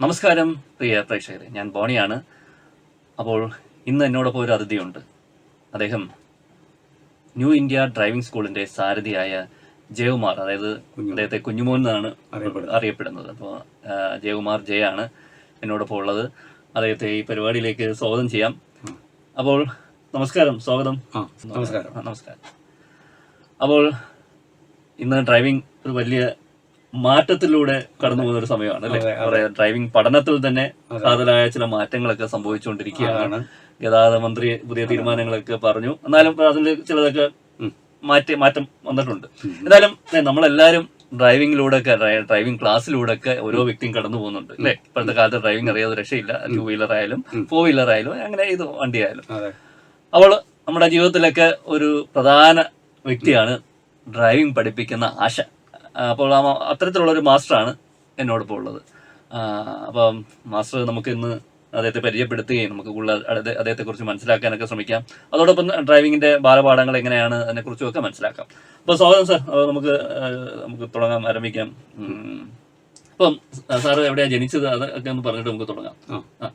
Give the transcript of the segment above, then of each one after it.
നമസ്കാരം പ്രിയ പ്രേക്ഷകരെ. ഞാൻ ബോണിയാണ്. അപ്പോൾ ഇന്ന് എന്നോടൊപ്പം ഒരു അതിഥിയുണ്ട്. അദ്ദേഹം ന്യൂ ഇന്ത്യ ഡ്രൈവിംഗ് സ്കൂളിന്റെ സാരഥിയായ ജയകുമാർ അതായത് അദ്ദേഹത്തെ കുഞ്ഞുമോൻ എന്നാണ് അറിയപ്പെടുന്നത്. അപ്പോൾ ജയകുമാർ ജയ ആണ് എന്നോടൊപ്പം ഉള്ളത്. അദ്ദേഹത്തെ ഈ പരിപാടിയിലേക്ക് സ്വാഗതം ചെയ്യാം. അപ്പോൾ നമസ്കാരം സ്വാഗതം. നമസ്കാരം. നമസ്കാരം. അപ്പോൾ ഇന്ന് ഡ്രൈവിംഗ് ഒരു വലിയ മാറ്റത്തിലൂടെ കടന്നു പോകുന്ന ഒരു സമയമാണ് അല്ലെ? ഡ്രൈവിംഗ് പഠനത്തിൽ തന്നെ കാതലായ ചില മാറ്റങ്ങളൊക്കെ സംഭവിച്ചുകൊണ്ടിരിക്കുകയാണ്. ഗതാഗത മന്ത്രി പുതിയ തീരുമാനങ്ങളൊക്കെ പറഞ്ഞു. എന്നാലും അതിൽ ചിലതൊക്കെ മാറ്റി മാറ്റം വന്നിട്ടുണ്ട്. എന്തായാലും നമ്മളെല്ലാരും ഡ്രൈവിംഗിലൂടെ ഒക്കെ ഡ്രൈവിംഗ് ക്ലാസ്സിലൂടെ ഒക്കെ ഓരോ വ്യക്തിയും കടന്നു പോകുന്നുണ്ട് അല്ലെ? ഇപ്പോഴത്തെ കാലത്ത് ഡ്രൈവിംഗ് അറിയാതെ രക്ഷയില്ല. ടൂ വീലർ ആയാലും ഫോർ വീലർ ആയാലും അങ്ങനെ ഇത് വണ്ടി ആയാലും അവൾ നമ്മുടെ ജീവിതത്തിലൊക്കെ ഒരു പ്രധാന വ്യക്തിയാണ് ഡ്രൈവിംഗ് പഠിപ്പിക്കുന്ന ആശ. അപ്പോൾ ആ അത്തരത്തിലുള്ള ഒരു മാസ്റ്ററാണ് എന്നോടൊപ്പം ഉള്ളത്. അപ്പം മാസ്റ്റർ നമുക്ക് ഇന്ന് അദ്ദേഹത്തെ പരിചയപ്പെടുത്തുകയും നമുക്ക് കൂടുതൽ അദ്ദേ- അദ്ദേഹത്തെക്കുറിച്ച് മനസ്സിലാക്കാനൊക്കെ ശ്രമിക്കാം. അതോടൊപ്പം ഡ്രൈവിങ്ങിന്റെ ബാലപാഠങ്ങൾ എങ്ങനെയാണ് അതിനെക്കുറിച്ചും ഒക്കെ മനസ്സിലാക്കാം. അപ്പോൾ സ്വാഗതം സാർ. നമുക്ക് നമുക്ക് തുടങ്ങാം ആരംഭിക്കാം. അപ്പം സാറ് എവിടെയാണ് ജനിച്ചത്? അതൊക്കെ ഒന്ന് പറഞ്ഞിട്ട് നമുക്ക് തുടങ്ങാം. ആ. ആ.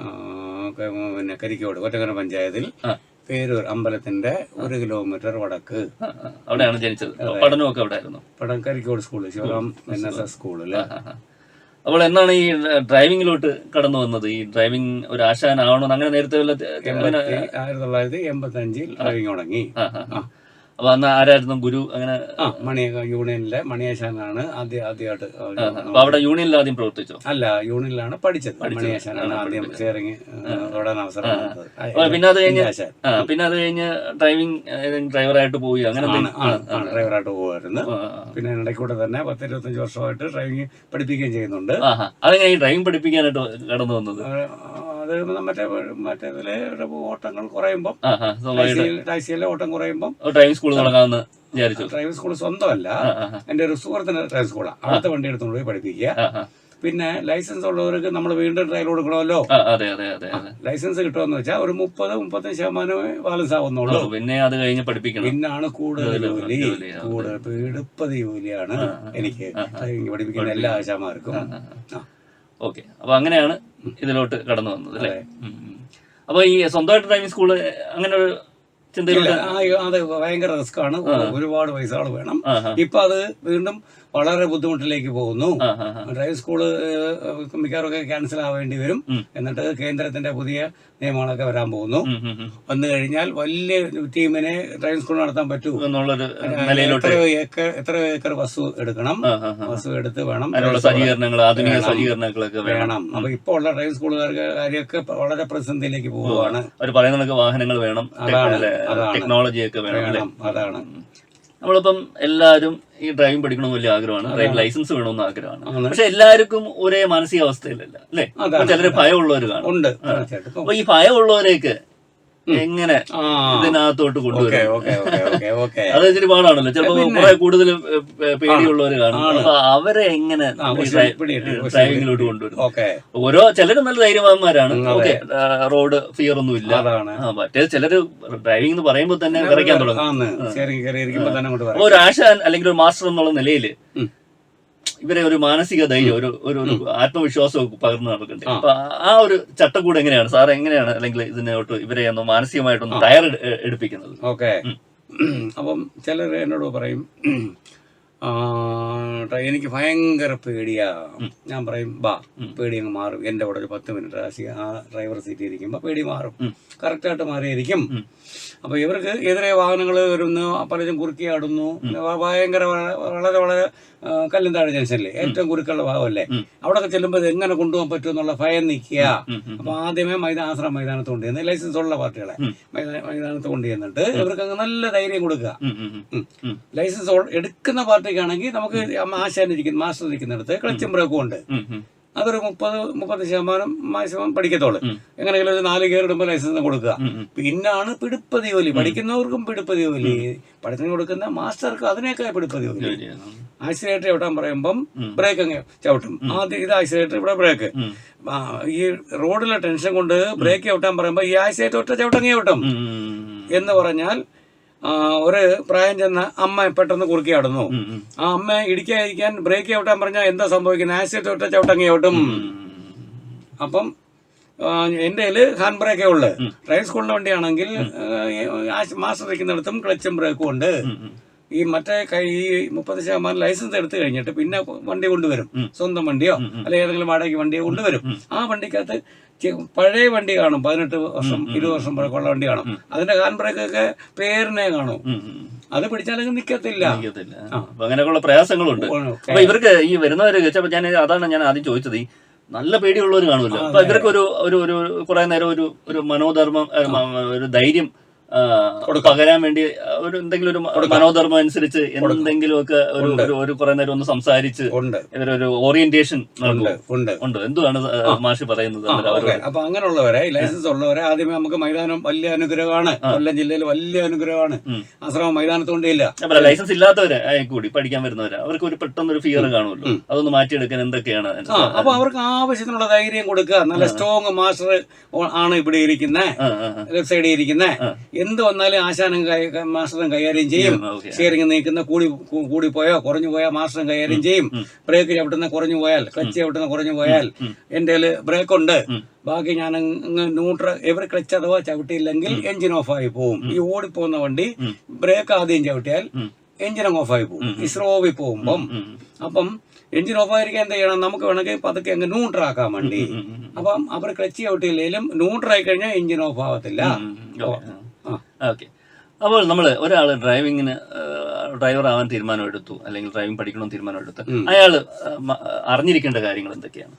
ആ, പിന്നെ കരിക്കോട് ഒറ്റക്കര പഞ്ചായത്തിൽ. ആ. പേരൂർ അമ്പലത്തിന്റെ ഒരു കിലോമീറ്റർ വടക്ക്. അവിടെയാണ് ജനിച്ചത്. പഠനമൊക്കെ അവിടെ ആയിരുന്നു പഠനം Karikode school Sivaram N S S സ്കൂളിൽ അപ്പോൾ എന്നാണ് ഈ ഡ്രൈവിംഗിലോട്ട് കടന്നു വന്നത്? ഈ ഡ്രൈവിംഗ് ഒരു ആശാനാവണമെന്ന് അങ്ങനെ നേരത്തെ ആയിരത്തി തൊള്ളായിരത്തി എൺപത്തി അഞ്ചിൽ ഡ്രൈവിംഗ് തുടങ്ങി. അപ്പൊ അന്ന് ആരായിരുന്നു ഗുരു അങ്ങനെ? ആ മണി യൂണിയനിലെ മണിയേശാനാണ് ആദ്യ ആദ്യമായിട്ട് അപ്പൊ അവിടെ യൂണിയനിൽ ആദ്യം പ്രവർത്തിച്ചോ? അല്ല യൂണിയനിലാണ് പഠിച്ചത്. മണിയേശാനാണ് ആദ്യം ചേറിങ് ഓടാൻ അവസരം. പിന്നെ അത് കഴിഞ്ഞ്. പിന്നെ അത് കഴിഞ്ഞ് ഡ്രൈവിംഗ് ഡ്രൈവറായിട്ട് പോയി അങ്ങനെ ഡ്രൈവറായിട്ട് പോകുമായിരുന്നു പിന്നെ ഇടയ്ക്കൂടെ തന്നെ പത്ത് ഇരുപത്തഞ്ച് വർഷമായിട്ട് ഡ്രൈവിംഗ് പഠിപ്പിക്കുകയും ചെയ്യുന്നുണ്ട്. അതെങ്ങനെ ഈ ഡ്രൈവിംഗ് പഠിപ്പിക്കാനായിട്ട് കടന്നു വന്നത്? അത് മറ്റേ മറ്റേ ഇതിലെ ഓട്ടങ്ങൾ കുറയുമ്പോൾ ടാക്സിയിലെ ഓട്ടം കുറയുമ്പോൾ ഡ്രൈവിംഗ് സ്കൂൾ തുടങ്ങാമെന്ന് വിചാരിച്ചു. ഡ്രൈവിംഗ് സ്കൂൾ സ്വന്തമല്ല. എന്റെ. എന്റെ ഒരു സുഹൃത്തിന് ഡ്രൈവിംഗ് സ്കൂളാണ് അവിടുത്തെ വണ്ടി എടുത്തുകൊണ്ട് പോയി പഠിപ്പിക്കുക. പിന്നെ ലൈസൻസ് ഉള്ളവർക്ക് നമ്മൾ വീണ്ടും ട്രയൽ കൊടുക്കണമല്ലോ. ലൈസൻസ് കിട്ടുമെന്ന് വെച്ചാൽ ഒരു മുപ്പത് മുപ്പത്തഞ്ച് ശതമാനമേ ബാലൻസ് ആവുന്നുള്ളൂ. പിന്നെ അത് കഴിഞ്ഞ് പഠിപ്പിക്കണം. പിന്നാണ് കൂടുതൽ ജോലി. കൂടുതൽ ജോലിയാണ് എനിക്ക് പഠിപ്പിക്കുന്ന എല്ലാ ആശാമാർക്കും. ഓക്കെ. അപ്പൊ അങ്ങനെയാണ് ഇതിലോട്ട് കടന്നു വന്നത് അല്ലേ. അപ്പൊ ഈ സ്വന്തമായിട്ട് ഡ്രൈവിംഗ് സ്കൂൾ അങ്ങനെ ഒരു ചിന്തയിലോട്ട് അതെ ഭയങ്കര റിസ്ക് ആണ്. ഒരുപാട് പൈസകൾ വേണം. ഇപ്പൊ അത് വീണ്ടും വളരെ ബുദ്ധിമുട്ടിലേക്ക് പോകുന്നു. ഡ്രൈവ് സ്കൂൾ മിക്കവാറൊക്കെ ക്യാൻസൽ ആവേണ്ടി വരും. എന്നിട്ട് കേന്ദ്രത്തിന്റെ പുതിയ നിയമങ്ങളൊക്കെ വരാൻ പോകുന്നു. വന്നു കഴിഞ്ഞാൽ വലിയ ടീമിനെ ഡ്രൈവിംഗ് സ്കൂൾ നടത്താൻ പറ്റൂ. എത്ര ഏക്കർ എത്ര ഏക്കർ ബസ് എടുക്കണം. ബസ് എടുത്ത് വേണം വേണം. അപ്പൊ ഇപ്പൊ ഉള്ള ഡ്രൈവിംഗ് സ്കൂളുകാർക്ക് കാര്യമൊക്കെ വളരെ പ്രതിസന്ധിയിലേക്ക് പോവുകയാണ്. പറയുന്ന വാഹനങ്ങൾ വേണം. അതാണ്. ടെക്നോളജി ഒക്കെ വേണം അതാണ്. നമ്മളിപ്പം എല്ലാവരും ഈ ഡ്രൈവിംഗ് പഠിക്കണമെന്ന് വലിയ ആഗ്രഹമാണ്. ഡ്രൈവിംഗ് ലൈസൻസ് വേണമെന്ന് ആഗ്രഹമാണ്. പക്ഷെ എല്ലാവർക്കും ഒരേ മാനസികാവസ്ഥയിലല്ല അല്ലെ. ചിലര് ഭയമുള്ളവർ കാണും. അപ്പൊ ഈ ഭയമുള്ളവരെയൊക്കെ എങ്ങനെ ഇതിനകത്തോട്ട് കൊണ്ടുവരും അത് ഇച്ചിരി പാടാണല്ലോ. ചിലപ്പോ കുറെ കൂടുതൽ പേടിയുള്ളവർ കാണും. അപ്പൊ അവരെ എങ്ങനെ ഡ്രൈവിംഗിലോട്ട് കൊണ്ടുവരും ഓരോ ചിലര് നല്ല ധൈര്യവാന്മാരാണ്. ഓക്കെ റോഡ് ഫിയർ ഒന്നും ഇല്ല മറ്റേ ചിലര് ഡ്രൈവിംഗ് എന്ന് പറയുമ്പോൾ തന്നെ വിറയ്ക്കാൻ തുടങ്ങും. ഒരു ആശാൻ അല്ലെങ്കിൽ ഒരു മാസ്റ്റർ എന്നുള്ള നിലയിൽ. ഇവരെ ഒരു മാനസിക ധൈര്യം ഒരു ഒരു ആത്മവിശ്വാസം പകർന്നു നടക്കണ്ടേ അപ്പൊ ആ- ഒരു ചട്ടക്കൂട് എങ്ങനെയാണ്? സാർ എങ്ങനെയാണ് അല്ലെങ്കിൽ ഇതിനോട്ട് ഇവരെ ഒന്ന് മാനസികമായിട്ടൊന്ന് തയ്യാർ എടുപ്പിക്കുന്നത്? ഓക്കെ. അപ്പം ചിലർ എന്നോട് പറയും എനിക്ക് ഭയങ്കര പേടിയാ. ഞാൻ പറയും ബാ പേടി അങ്ങ് മാറും. എന്റെ കൂടെ ഒരു പത്ത് മിനിറ്റ് ആ ഡ്രൈവർ സീറ്റ് ഇരിക്കുമ്പോൾ പേടി മാറും. കറക്റ്റായിട്ട് മാറിയിരിക്കും. അപ്പോൾ ഇവർക്ക് എതിരെ വാഹനങ്ങൾ വരുന്നു പലരും കുറുക്കിയാടുന്നു ഭയങ്കര വളരെ വളരെ ആ, കല്ലും താഴെ ജംഗ്ഷനിലെ ഏറ്റവും കുറുക്കുള്ള ഭാഗമല്ലേ? അവിടെ ചെല്ലുമ്പോൾ എങ്ങനെ കൊണ്ടുപോകാൻ പറ്റും എന്നുള്ള ഭയം നിൽക്കുക. അപ്പൊ ആദ്യമേ മൈതാന ആശ്രമ മൈതാനത്ത് കൊണ്ടുവന്ന് ലൈസൻസ് ഉള്ള പാർട്ടികളെ മൈതാനത്ത് കൊണ്ടുവന്നിട്ട് ഇവർക്ക് അങ്ങ് നല്ല ധൈര്യം കൊടുക്കുക. ലൈസൻസ് എടുക്കുന്ന പാർട്ടിക്കാണെങ്കിൽ നമുക്ക് ആശാൻ ഇരിക്കുന്ന മാസ്റ്റർ ഇരിക്കുന്നിടത്ത് ക്ലച്ചും ബ്രേക്കും ഉണ്ട്. അതൊരു മുപ്പത് മുപ്പത് ശതമാനം മാക്സിമം പഠിക്കത്തോളെ എങ്ങനെയെങ്കിലും ഒരു നാല് കയറി ഇടുമ്പോൾ ലൈസൻസ് കൊടുക്കുക. പിന്നാണ് പിടിപ്പതി ജോലി പഠിക്കുന്നവർക്കും പിടിപ്പതി ജോലി പഠിത്തം കൊടുക്കുന്ന മാസ്റ്റർക്ക് അതിനേക്കാൾ പിടിപ്പതി ജോലി. ആക്സിലേറ്റർ ചവിട്ടാൻ പറയുമ്പം ബ്രേക്ക് അങ്ങ് ചവിട്ടും. ആദ്യം ഇത് ആക്സിലേറ്റർ ഇവിടെ ബ്രേക്ക് ഈ റോഡിലെ ടെൻഷൻ കൊണ്ട് ബ്രേക്ക് ചവിട്ടാൻ പറയുമ്പോൾ ഈ ആക്സിലേറ്റർ ഒറ്റ ചവിട്ടങ്ങ് ചവിട്ടും. എന്ന് പറഞ്ഞാൽ ഒരു പ്രായം ചെന്ന അമ്മ പെട്ടെന്ന് കുറുക്കി ആടുന്നു. ആ അമ്മ ഇടിക്കാതിരിക്കാൻ ബ്രേക്ക് ചവിട്ടാൻ പറഞ്ഞാൽ എന്താ സംഭവിക്കുന്നത് ആസിഡ് തൊട്ട ചവിട്ടങ്ങി ചവിട്ടും. അപ്പം എന്റെ എന്റെ കയ്യിൽ ഹാൻഡ് ബ്രേക്കേ ഉള്ളു ഡ്രൈവ് സ്കൂളിന്റെ വണ്ടിയാണെങ്കിൽ മാസ്റ്റർ ഇരിക്കുന്നിടത്തും ക്ലച്ചും ബ്രേക്കും ഉണ്ട്. ഈ മറ്റേ കൈ ഈ മുപ്പത് ശതമാനം ലൈസൻസ് എടുത്തു കഴിഞ്ഞിട്ട് പിന്നെ വണ്ടി കൊണ്ടുവരും. സ്വന്തം വണ്ടിയോ അല്ലെങ്കിൽ ഏതെങ്കിലും വാടകയ്ക്ക് വണ്ടിയോ കൊണ്ടുവരും. ആ വണ്ടിക്കകത്ത് പഴയ വണ്ടി കാണും പതിനെട്ട് വർഷം ഇരുപത് വർഷം പഴക്കമുള്ള വണ്ടി കാണും. അതിന്റെ ഹാൻഡ് ബ്രേക്ക് ഒക്കെ പേരിനെ കാണും. അത് പിടിച്ചാലൊക്കെ നിക്കത്തില്ല. അങ്ങനെയൊക്കെയുള്ള പ്രയാസങ്ങളുണ്ട്. അപ്പൊ ഇവർക്ക് ഈ വരുന്നവര് ചോദിച്ചപ്പോ ഞാൻ അതാണ് ഞാൻ ആദ്യം ചോദിച്ചത്. ഈ നല്ല പേടിയുള്ളവർ കാണുമല്ലോ. അപ്പൊ ഇവർക്ക് ഒരു ഒരു ഒരു കുറെ നേരം ഒരു ഒരു മനോധർമ്മം ഒരു ധൈര്യം പകരാൻ വേണ്ടി ഒരു എന്തെങ്കിലും ഒരു മനോധർമ്മം അനുസരിച്ച് എന്തെങ്കിലുമൊക്കെ ഒരു ഒരു- ഒരു കുറെ നേരം ഒന്ന് സംസാരിച്ച് ഉണ്ട്. ഇവരൊരു ഓറിയന്റേഷൻ ഉണ്ട് ഉണ്ട്. എന്തുവാണ് മാഷി പറയുന്നത്? അപ്പൊ അങ്ങനെയുള്ളവരെ ലൈസൻസ് ഉള്ളവരെ ആദ്യമേ നമുക്ക് മൈതാനം വലിയ അനുഗ്രഹമാണ്. കൊല്ലം ജില്ലയിൽ വലിയ അനുഗ്രഹമാണ്. ആശ്രമം മൈതാനത്തോണ്ടില്ല ലൈസൻസ് ഇല്ലാത്തവരെ കൂടി പഠിക്കാൻ വരുന്നവരെ അവർക്ക് ഒരു പെട്ടെന്ന് ഒരു ഫിയർ കാണുമല്ലോ. അതൊന്ന് മാറ്റിയെടുക്കാൻ എന്തൊക്കെയാണ് അപ്പൊ അവർക്ക് ആവശ്യത്തിനുള്ള ധൈര്യം കൊടുക്കുക. നല്ല സ്ട്രോങ് മാസ്റ്റർ ആണ് ഇവിടെ ഇരിക്കുന്നത്. ലെഫ്റ്റ് സൈഡിൽ ഇരിക്കുന്നത് എന്ത് വന്നാലും ആശാനം മാസ്റ്ററും കൈകാര്യം ചെയ്യും. സ്റ്റിയറിംഗ് നീക്കുന്ന കൂടി കൂടി പോയോ കുറഞ്ഞു പോയാൽ മാസ്റ്ററും കൈകാര്യം ചെയ്യും. ബ്രേക്ക് ചവിട്ടുന്ന കുറഞ്ഞു പോയാൽ ക്ലച്ച് ചവിട്ടുന്ന കുറഞ്ഞു പോയാൽ എന്റെ ബ്രേക്ക് ഉണ്ട് ബാക്കി ഞാൻ ന്യൂട്രൽ എവറി എവർ ക്ലച്ച് അഥവാ ചവിട്ടിയില്ലെങ്കിൽ എഞ്ചിൻ ഓഫ് ആയി പോകും ഈ ഓടിപ്പോകുന്ന വണ്ടി ബ്രേക്ക് ആദ്യം ചവിട്ടിയാൽ എഞ്ചിൻ അങ്ങ് ഓഫ് ആയി പോകും ഇസ്രോവിൽ പോകുമ്പം അപ്പം എഞ്ചിൻ ഓഫ് ആയിരിക്കാൻ എന്ത് ചെയ്യണം? നമുക്ക് വേണമെങ്കിൽ പതുക്കെ അങ്ങ് ന്യൂട്രൽ ആക്കാൻ വണ്ടി അപ്പം അവർ ക്ലച്ച് ചവിട്ടിയില്ലെങ്കിലും ന്യൂട്രൽ ആയി കഴിഞ്ഞാൽ എഞ്ചിൻ ഓഫ് ആവത്തില്ല. ഓക്കെ അപ്പോൾ നമ്മൾ ഒരാൾ ഡ്രൈവിങ്ങിന് ഡ്രൈവർ ആവാൻ തീരുമാനം എടുത്തു അല്ലെങ്കിൽ ഡ്രൈവിംഗ് പഠിക്കണമെന്ന് തീരുമാനം എടുത്തു അയാൾ അറിഞ്ഞിരിക്കേണ്ട കാര്യങ്ങൾ എന്തൊക്കെയാണ്?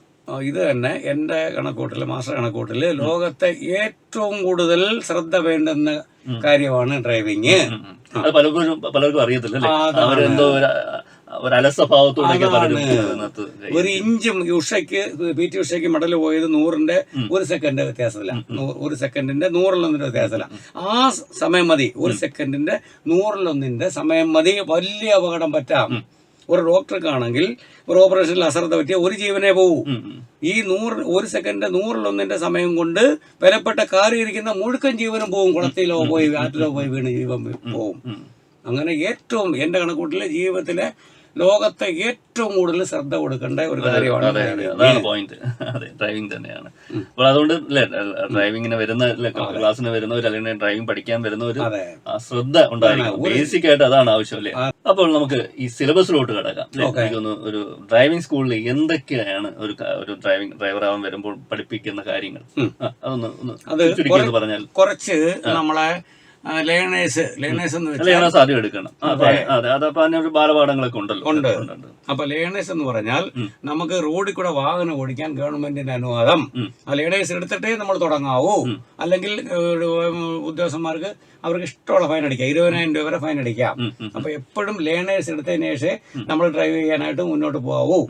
ഇത് തന്നെ എന്റെ കണക്കൂട്ടിൽ മാസ്റ്റർ കണക്കൂട്ടിൽ ലോകത്തെ ഏറ്റവും കൂടുതൽ ശ്രദ്ധ വേണ്ടുന്ന കാര്യമാണ് ഡ്രൈവിങ്. അത് പലർക്കും പലർക്കും അറിയത്തില്ല. അവരെന്തോ ഒരു ഒരു ഇഞ്ചും ഉഷയ്ക്ക് പി ടി ഉഷയ്ക്ക് മെഡൽ പോയത് നൂറിന്റെ ഒരു സെക്കൻഡ് വ്യത്യാസത്തില. ഒരു സെക്കൻഡിന്റെ നൂറിലൊന്നിന്റെ വ്യത്യാസത്തില. ആ സമയം മതി. ഒരു സെക്കൻഡിന്റെ നൂറിലൊന്നിന്റെ സമയം മതി. വലിയ അപകടം പറ്റാം. ഒരു ഡോക്ടർക്കാണെങ്കിൽ ഒരു ഓപ്പറേഷനിൽ അശ്രദ്ധ പറ്റിയ ഒരു ജീവനെ പോകൂ ഉം. ഈ നൂറ് ഒരു സെക്കൻഡ് നൂറിലൊന്നിന്റെ സമയം കൊണ്ട് വിലപ്പെട്ട കാറി ഇരിക്കുന്ന മുഴുക്കൻ ജീവനും പോകും കുളത്തിലോ പോയി ആറ്റിലോ പോയി വീണ് ജീവൻ പോകും അങ്ങനെ ഏറ്റവും എന്റെ കണക്കൂട്ടിലെ ജീവിതത്തിലെ ലോകത്തെ ഏറ്റവും കൂടുതൽ ശ്രദ്ധ കൊടുക്കേണ്ട ഒരു കാര്യമാണ് അതെ പോയിന്റ് അതെ ഡ്രൈവിംഗ് തന്നെയാണ്. അപ്പോൾ അതുകൊണ്ട് അല്ലേ ഡ്രൈവിങ്ങിന് വരുന്ന ക്ലാസ്സിന് വരുന്നവർ അല്ലെങ്കിൽ ഡ്രൈവിംഗ് പഠിക്കാൻ വരുന്നവർ ശ്രദ്ധ ഉണ്ടായിരിക്കണം. ബേസിക് ആയിട്ട് അതാണ് ആവശ്യം അല്ലേ അപ്പോൾ നമുക്ക് ഈ സിലബസിലോട്ട് കിടക്കാം? എനിക്കൊന്ന് ഒരു ഡ്രൈവിംഗ് സ്കൂളിൽ എന്തൊക്കെയാണ് ഒരു ഒരു ഡ്രൈവിംഗ് ഡ്രൈവർ ആവാൻ വരുമ്പോൾ പഠിപ്പിക്കുന്ന കാര്യങ്ങൾ? അതൊന്ന് ഒന്ന് പറഞ്ഞാൽ. കുറച്ച് നമ്മളെ ലേണേഴ്സ് ലേണേഴ്സ് എന്ന് വെച്ചാൽ എടുക്കണം. അതെ. അതപ്പോ അതിനൊരു ബാലപാഠങ്ങളൊക്കെ ഉണ്ടല്ലോ. ഉണ്ട്. അപ്പൊ ലേണേഴ്സ് എന്ന് പറഞ്ഞാൽ നമുക്ക് റോഡിൽ കൂടെ വാഹനം ഓടിക്കാൻ ഗവൺമെന്റിന്റെ അനുവാദം. ആ ലേണേഴ്സ് എടുത്തിട്ടേ നമ്മൾ തുടങ്ങാവൂ. അല്ലെങ്കിൽ ഉദ്യോഗസ്ഥന്മാർക്ക് അവർക്ക് ഇഷ്ടമുള്ള ഫൈൻ അടിക്കാം. ഇരുപതിനായിരം രൂപ വരെ ഫൈൻ അടിക്കാം. അപ്പൊ എപ്പോഴും ലേണേഴ്സ് എടുത്തതിന് ശേഷം നമ്മൾ ഡ്രൈവ് ചെയ്യാനായിട്ട് മുന്നോട്ട് പോകാവൂ.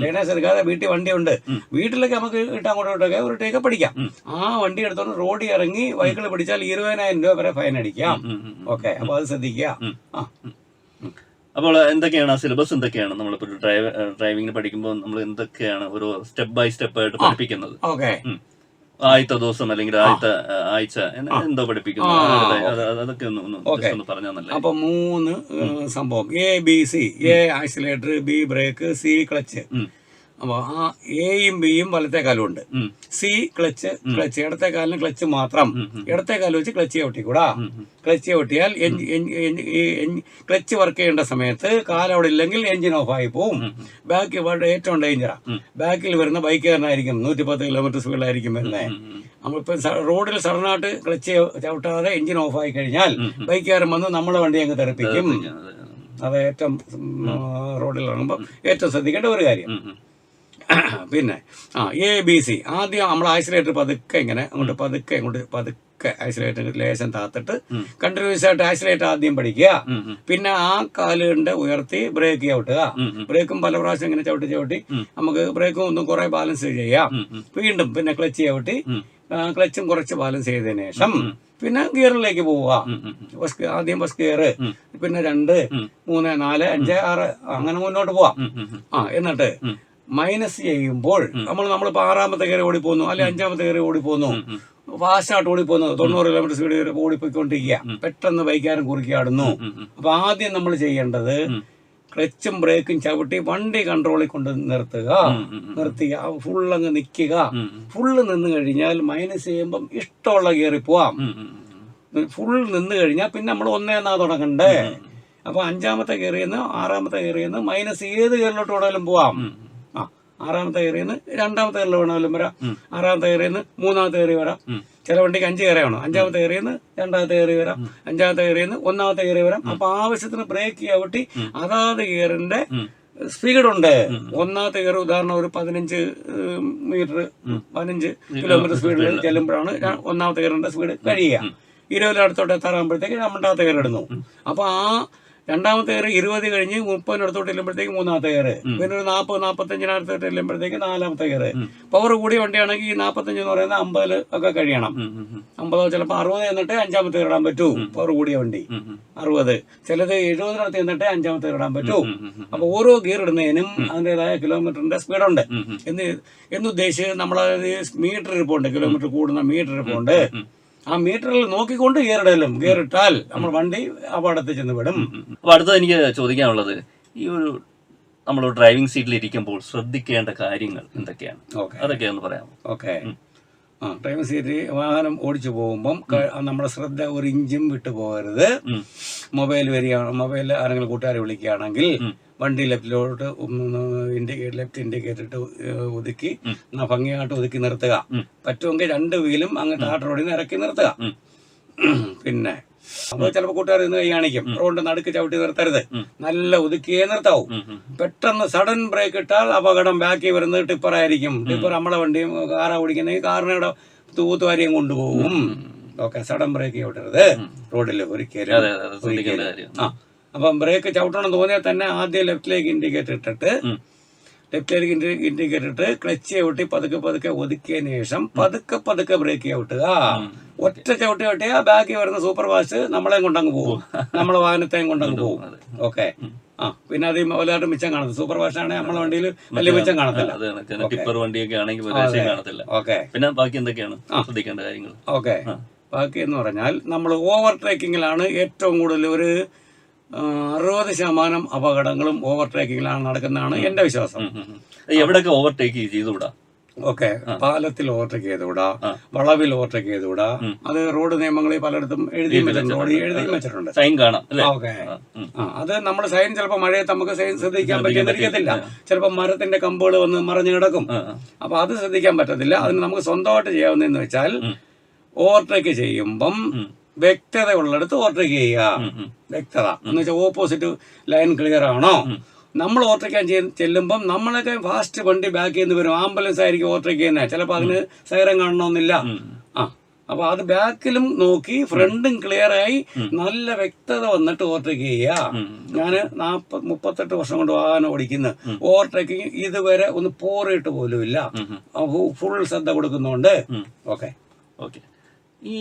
ലേണേഴ്സ് എടുക്കാതെ വീട്ടിൽ വണ്ടിയുണ്ട്. വീട്ടിലൊക്കെ നമുക്ക് ഇട്ടങ്ങോട്ടൊക്കെ ഒരു ടേക്ക് പഠിക്കാം ആ വണ്ടി എടുത്തോണ്ട് റോഡിൽ ഇറങ്ങി വൈക്കിൾ പിടിച്ചാൽ ഇരുപതിനായിരം രൂപ വരെ ഫൈൻ അടിക്കാം. ഓക്കെ അപ്പൊ അത് ശ്രദ്ധിക്കുക. ആ. അപ്പോൾ എന്തൊക്കെയാണ് ആ സിലബസ് എന്തൊക്കെയാണ്? നമ്മളിപ്പോൾ ഡ്രൈവ് ഡ്രൈവിങ്ങിന് പഠിക്കുമ്പോൾ നമ്മൾ എന്തൊക്കെയാണ് ഒരു സ്റ്റെപ്പ് ബൈ സ്റ്റെപ്പ് ആയിട്ട് പഠിപ്പിക്കുന്നത്? ഓക്കെ. ആദ്യത്തെ ദിവസം അല്ലെങ്കിൽ ആദ്യത്തെ ആഴ്ച എന്തോ പഠിപ്പിക്കുന്നു. അതെ, അത് അത് അതൊക്കെ ഒന്ന് പറഞ്ഞാൽ അപ്പൊ മൂന്ന് സംഭവം. A B C A accelerator B brake C clutch ഉം. അപ്പൊ ആ എയും ബിയും വലത്തെ കാലും ഉണ്ട്. സി ക്ലച്ച് ക്ലച്ച് ഇടത്തെ കാലിന് ക്ലച്ച് മാത്രം. ഇടത്തെ കാൽ വെച്ച് ക്ലച്ച് ഒട്ടിക്കൂടാ ക്ലച്ച് എഞ്ചി- ക്ലച്ച് വർക്ക് ചെയ്യേണ്ട സമയത്ത് കാലവിടെ ഇല്ലെങ്കിൽ എഞ്ചിൻ ഓഫ് ആയി പോവും. ബാക്ക് ഏറ്റവും ഡേഞ്ചറാ ബാക്കിൽ വരുന്ന ബൈക്കുകാരനായിരിക്കും. നൂറ്റി പത്ത് കിലോമീറ്റർ സ്പീഡിലായിരിക്കും വരുന്നത് നമ്മളിപ്പോ റോഡിൽ സഡനായിട്ട് ക്ലച്ച് ചവിട്ടാതെ എഞ്ചിൻ ഓഫ് ആയി കഴിഞ്ഞാൽ ബൈക്കുകാരൻ വന്ന് നമ്മളെ വണ്ടി അങ്ങ് തെറിപ്പിക്കും. അതെ. ഏറ്റവും റോഡിൽ ഇറങ്ങുമ്പോൾ ഏറ്റവും ശ്രദ്ധിക്കേണ്ട ഒരു കാര്യം. പിന്നെ ആ എ ബി സി ആദ്യം നമ്മൾ ഐസൊലേറ്റർ പതുക്കെ ഇങ്ങനെ അങ്ങോട്ട് പതുക്കെ അങ്ങോട്ട് പതുക്കെ ഐസൊലേറ്റർ ലേശം താത്തിട്ട് കണ്ടിന്യൂസ് ആയിട്ട് ഐസൊലേറ്റർ ആദ്യം പഠിക്കുക. പിന്നെ ആ കാലുകൊണ്ട് ഉയർത്തി ബ്രേക്ക് ചവിട്ടുക. ബ്രേക്കും പല പ്രാവശ്യം ഇങ്ങനെ ചവിട്ടി ചവിട്ടി നമുക്ക് ബ്രേക്കും ഒന്നും കുറെ ബാലൻസ് ചെയ്യാം. വീണ്ടും പിന്നെ ക്ലച്ച് ചവിട്ടി ക്ലച്ചും കുറച്ച് ബാലൻസ് ചെയ്തതിനു ശേഷം പിന്നെ ഗിയറിലേക്ക് പോവുക. ഫസ്റ്റ് ആദ്യം ഫസ്റ്റ് ഗിയർ പിന്നെ രണ്ട് മൂന്ന് നാല് അഞ്ച് ആറ് അങ്ങനെ മുന്നോട്ട് പോവാം. ആ എന്നിട്ട്. മൈനസ് ചെയ്യുമ്പോൾ നമ്മൾ നമ്മളിപ്പോൾ ആറാമത്തെ കയറി ഓടിപ്പോന്നു അല്ലെ അഞ്ചാമത്തെ കയറി ഓടിപ്പോന്നു ഫാസ്റ്റായിട്ട് പോകുന്നു തൊണ്ണൂറ് കിലോമീറ്റർ സ്പീഡ് ഓടിപ്പോയിക്കൊണ്ടിരിക്കുക. പെട്ടെന്ന് ബൈക്കാരൻ ഉം. അപ്പൊ ആദ്യം നമ്മൾ ചെയ്യേണ്ടത് ക്ലച്ചും ബ്രേക്കും ചവിട്ടി വണ്ടി കൺട്രോളിൽ കൊണ്ട് നിർത്തുക. ഫുൾ അങ്ങ് നിൽക്കുക. ഫുൾ ഫുള്ള് നിന്ന് കഴിഞ്ഞാൽ മൈനസ് ചെയ്യുമ്പം ഇഷ്ടമുള്ള കയറി പോവാം. ഫുൾ നിന്ന് കഴിഞ്ഞാൽ പിന്നെ നമ്മൾ ഒന്നേന്നാ തുടങ്ങണ്ടേ? അപ്പൊ അഞ്ചാമത്തെ കയറിയെന്ന് ആറാമത്തെ കയറിയെന്ന് മൈനസ് ഏത് കയറിലോട്ട് വേണമെങ്കിലും പോവാം? ഉം, കയറിയിൽ നിന്ന് രണ്ടാമത്തെ കയറിൽ വേണമെങ്കിലും വരാം. ആറാമത്തെ ആറാമത്തെ കയറിയെന്ന് മൂന്നാമത്തെ കയറി വരാം. ചില വണ്ടിക്ക് അഞ്ച് കയറി വേണം? അഞ്ചാമത്തെ കയറിയെന്ന് രണ്ടാമത്തെ കയറി വരാം. അഞ്ചാമത്തെ കയറിയെന്ന് ഒന്നാമത്തെ കയറി വരാം. അപ്പൊ ആവശ്യത്തിന് ബ്രേക്ക് ചവിട്ടി അതാത് ഗിയറിന്റെ സ്പീഡ് ഉണ്ട് ഒന്നാമത്തെ കയറി ഉദാഹരണം ഒരു പതിനഞ്ച് മീറ്റർ പതിനഞ്ച് കിലോമീറ്റർ സ്പീഡിൽ ചെല്ലുമ്പോഴാണ് ഒന്നാമത്തെ കയറിന്റെ സ്പീഡ് കഴിയുക. ഇരുപതിലടുത്തോട്ട് എത്താറാകുമ്പോഴത്തേക്ക് രണ്ടാമത്തെ കയറി ഇടുന്നു. അപ്പൊ ആ രണ്ടാമത്തെ ഏറ് ഇരുപത് കഴിഞ്ഞ് മുപ്പതിനടുത്തോട്ട് ചെല്ലുമ്പോഴത്തേക്ക് മൂന്നാമത്തെ കയറ്. പിന്നെ ഒരു നാൽപ്പത് നാൽപ്പത്തഞ്ചിനടുത്തോട്ട് ചെല്ലുമ്പോഴത്തേക്ക് നാലാമത്തെ കയറ്. പവർ കൂടിയ വണ്ടിയാണെങ്കിൽ ഈ നാൽപ്പത്തഞ്ച് എന്ന് പറയുന്നത് അമ്പതിൽ ഒക്കെ കഴിയണം. അമ്പതോ ചിലപ്പോൾ അറുപത് എന്നിട്ട് അഞ്ചാമത്തെ ഇടാൻ പറ്റൂ. പവർ കൂടിയ വണ്ടി. അറുപത്. ചിലത് എഴുപതിനടുത്ത് എന്നിട്ട് അഞ്ചാമത്തെ ഇടാൻ പറ്റൂ. ഉം, ഉം, ഉം. അപ്പൊ ഓരോ ഗിയർ ഇടുന്നതിനും അതിന്റെതായ കിലോമീറ്ററിന്റെ സ്പീഡുണ്ട്. എന്ന് എന്നുദ്ദേശിച്ച് നമ്മൾ മീറ്റർ ഇരിപ്പുണ്ട്. കിലോമീറ്റർ കൂടുന്ന മീറ്റർ ഇരിപ്പുണ്ട്. ആ മീറ്ററിൽ നോക്കിക്കൊണ്ട് കയറിടലും കയറിട്ടാൽ നമ്മൾ വണ്ടി അപകടത്തിൽ ചെന്ന് വിടും. അപ്പൊ അടുത്തത് എനിക്ക് ചോദിക്കാനുള്ളത് ഈ ഒരു നമ്മൾ ഡ്രൈവിംഗ് സീറ്റിൽ ഇരിക്കുമ്പോൾ ശ്രദ്ധിക്കേണ്ട കാര്യങ്ങൾ എന്തൊക്കെയാണ്? ഓക്കെ. അതൊക്കെ ഒന്ന് പറയാമോ? ഓക്കെ. ആ ഡ്രൈവിംഗ് സീറ്റിൽ വാഹനം ഓടിച്ചു പോകുമ്പം നമ്മുടെ ശ്രദ്ധ ഒരു ഇഞ്ചും വിട്ടു പോകരുത്. മൊബൈൽ വരികയാണ് മൊബൈലിൽ ആരെങ്കിലും കൂട്ടുകാരെ വിളിക്കുകയാണെങ്കിൽ വണ്ടി ലെഫ്റ്റിലോട്ട് ഇൻഡിക്കേറ്റർ ലെഫ്റ്റ് ഇൻഡിക്കേറ്റർ ഇട്ട് ഒതുക്കി എന്നാ ഭംഗിയായിട്ട് ഒതുക്കി നിർത്തുക. പറ്റുമെങ്കിൽ രണ്ട് വീലും അങ്ങ് താട്ട് റോഡിൽ നിന്ന് ഇറക്കി നിർത്തുക. പിന്നെ നമ്മൾ ചിലപ്പോൾ കൂട്ടുകാർ ഇന്ന് കൈ കാണിക്കും. റോഡിന്റെ നടുക്ക് ചവിട്ടി നിർത്തരുത്. നല്ല ഒതുക്കിയേ നിർത്താവൂ. പെട്ടെന്ന് സഡൻ ബ്രേക്ക് ഇട്ടാൽ അപകടം ബാക്കി വരുന്നത് ടിപ്പറായിരിക്കും ടിപ്പർ നമ്മളെ വണ്ടിയും കാറാ ഓടിക്കുന്നെങ്കിൽ കാറിനോട് തൂത്തുവാരിയും കൊണ്ടുപോകും. ഓക്കെ സഡൻ ബ്രേക്ക് ചവിട്ടരുത് റോഡിൽ ഒരിക്കലും ആ. അപ്പം ബ്രേക്ക് ചവിട്ടണം തോന്നിയാൽ തന്നെ ആദ്യം ലെഫ്റ്റിലേക്ക് ഇൻഡിക്കേറ്റർ ഇട്ടിട്ട് ലെഫ്റ്റിലേക്ക് ലെഫ്റ്റിലേക്ക് ഇൻഡിക്കേറ്റർ ഇട്ട് ക്ലച്ച് ചവിട്ടി പതുക്കെ പതുക്കെ ഒതുക്കിയതിന് ശേഷം പതുക്കെ പതുക്കെ ബ്രേക്ക് ചവിട്ടുക. ഒറ്റ ചവിട്ടി ചവിട്ടിയാൽ ബാക്കി വരുന്ന സൂപ്പർ ഫാസ്റ്റ് നമ്മളെയും കൊണ്ടങ്ങ് പോകും. നമ്മളെ വാഹനത്തെയും കൊണ്ടങ്ങ് പോകും. ഓക്കെ. ആ പിന്നെ അത് വലുതായിട്ട് മിച്ചം കാണത്തില്ല. സൂപ്പർ ഫാസ്റ്റ് ആണെങ്കിൽ നമ്മളെ വണ്ടിയിൽ വലിയ മിച്ചം കാണത്തില്ല. ടിപ്പർ വണ്ടിയൊക്കെ ആണെങ്കിൽ കാണത്തില്ല. ഓക്കെ. പിന്നെ ബാക്കി എന്തൊക്കെയാണ്? ശ്രദ്ധിക്കേണ്ട കാര്യങ്ങൾ. ഓക്കെ. ബാക്കി എന്ന് പറഞ്ഞാൽ നമ്മൾ ഓവർ ട്രേക്കിങ്ങിലാണ് ഏറ്റവും കൂടുതൽ ഒരു അറുപത് ശതമാനം അപകടങ്ങളും ഓവർ ട്രേക്കിങ്ങിലാണ് നടക്കുന്നതാണ് എന്റെ വിശ്വാസം. എവിടെയൊക്കെ ഓവർടേക്ക് ചെയ്തുകൂടാ? ഓക്കെ പാലത്തിൽ ഓവർടേക്ക് ചെയ്തുകൂടാ. വളവിൽ ഓവർടേക്ക് ചെയ്തുകൂടാ. അത് റോഡ് നിയമങ്ങളിൽ പലയിടത്തും എഴുതി വെച്ചിട്ടുണ്ട് എഴുതി വെച്ചിട്ടുണ്ട്. സൈൻ കാണാം ഓക്കെ. അത് നമ്മൾ സൈൻ ചിലപ്പോൾ മഴയത്ത് നമുക്ക് സൈൻ ശ്രദ്ധിക്കാൻ പറ്റിയെന്നിരിക്കത്തില്ല. ചിലപ്പോൾ മരത്തിന്റെ കമ്പുകൾ വന്ന് മറഞ്ഞു കിടക്കും. അപ്പൊ അത് ശ്രദ്ധിക്കാൻ പറ്റത്തില്ല. അതിന് നമുക്ക് സ്വന്തമായിട്ട് ചെയ്യാവുന്നതെന്ന് വെച്ചാൽ. ഓവർടേക്ക് ചെയ്യുമ്പം. വ്യക്തത ഉള്ളിടത്ത് ഓവർടേക്ക് ചെയ്യുക. വ്യക്തത. എന്ന് വെച്ചാൽ ഓപ്പോസിറ്റ് ലൈൻ ക്ലിയർ ആണോ നമ്മൾ ഓവർടേക്കാൻ ചെല്ലുമ്പം നമ്മളൊക്കെ ഫാസ്റ്റ് വണ്ടി ബാക്ക് ചെയ്യുന്ന വരും. ആംബുലൻസ് ആയിരിക്കും ഓവർടേക്ക് ചെയ്യുന്നത് ചിലപ്പോൾ അതിന് സൈറൻ കാണണമെന്നില്ല. ആ. അപ്പൊ അത് ബാക്കിലും നോക്കി ഫ്രണ്ടും ക്ലിയർ ആയി നല്ല വ്യക്തത വന്നിട്ട് ഓവർടേക്ക് ചെയ്യുക. ഞാൻ നാൽപ്പത് മുപ്പത്തെട്ട് വർഷം കൊണ്ട് വാഹനം ഓടിക്കുന്നു. ഓവർടേക്കിങ് ഇതുവരെ ഒന്ന് പോറിയിട്ട് പോലും ഇല്ല. ഫുൾ ശ്രദ്ധ കൊടുക്കുന്നുണ്ട്. ഓക്കെ ഓക്കെ ഈ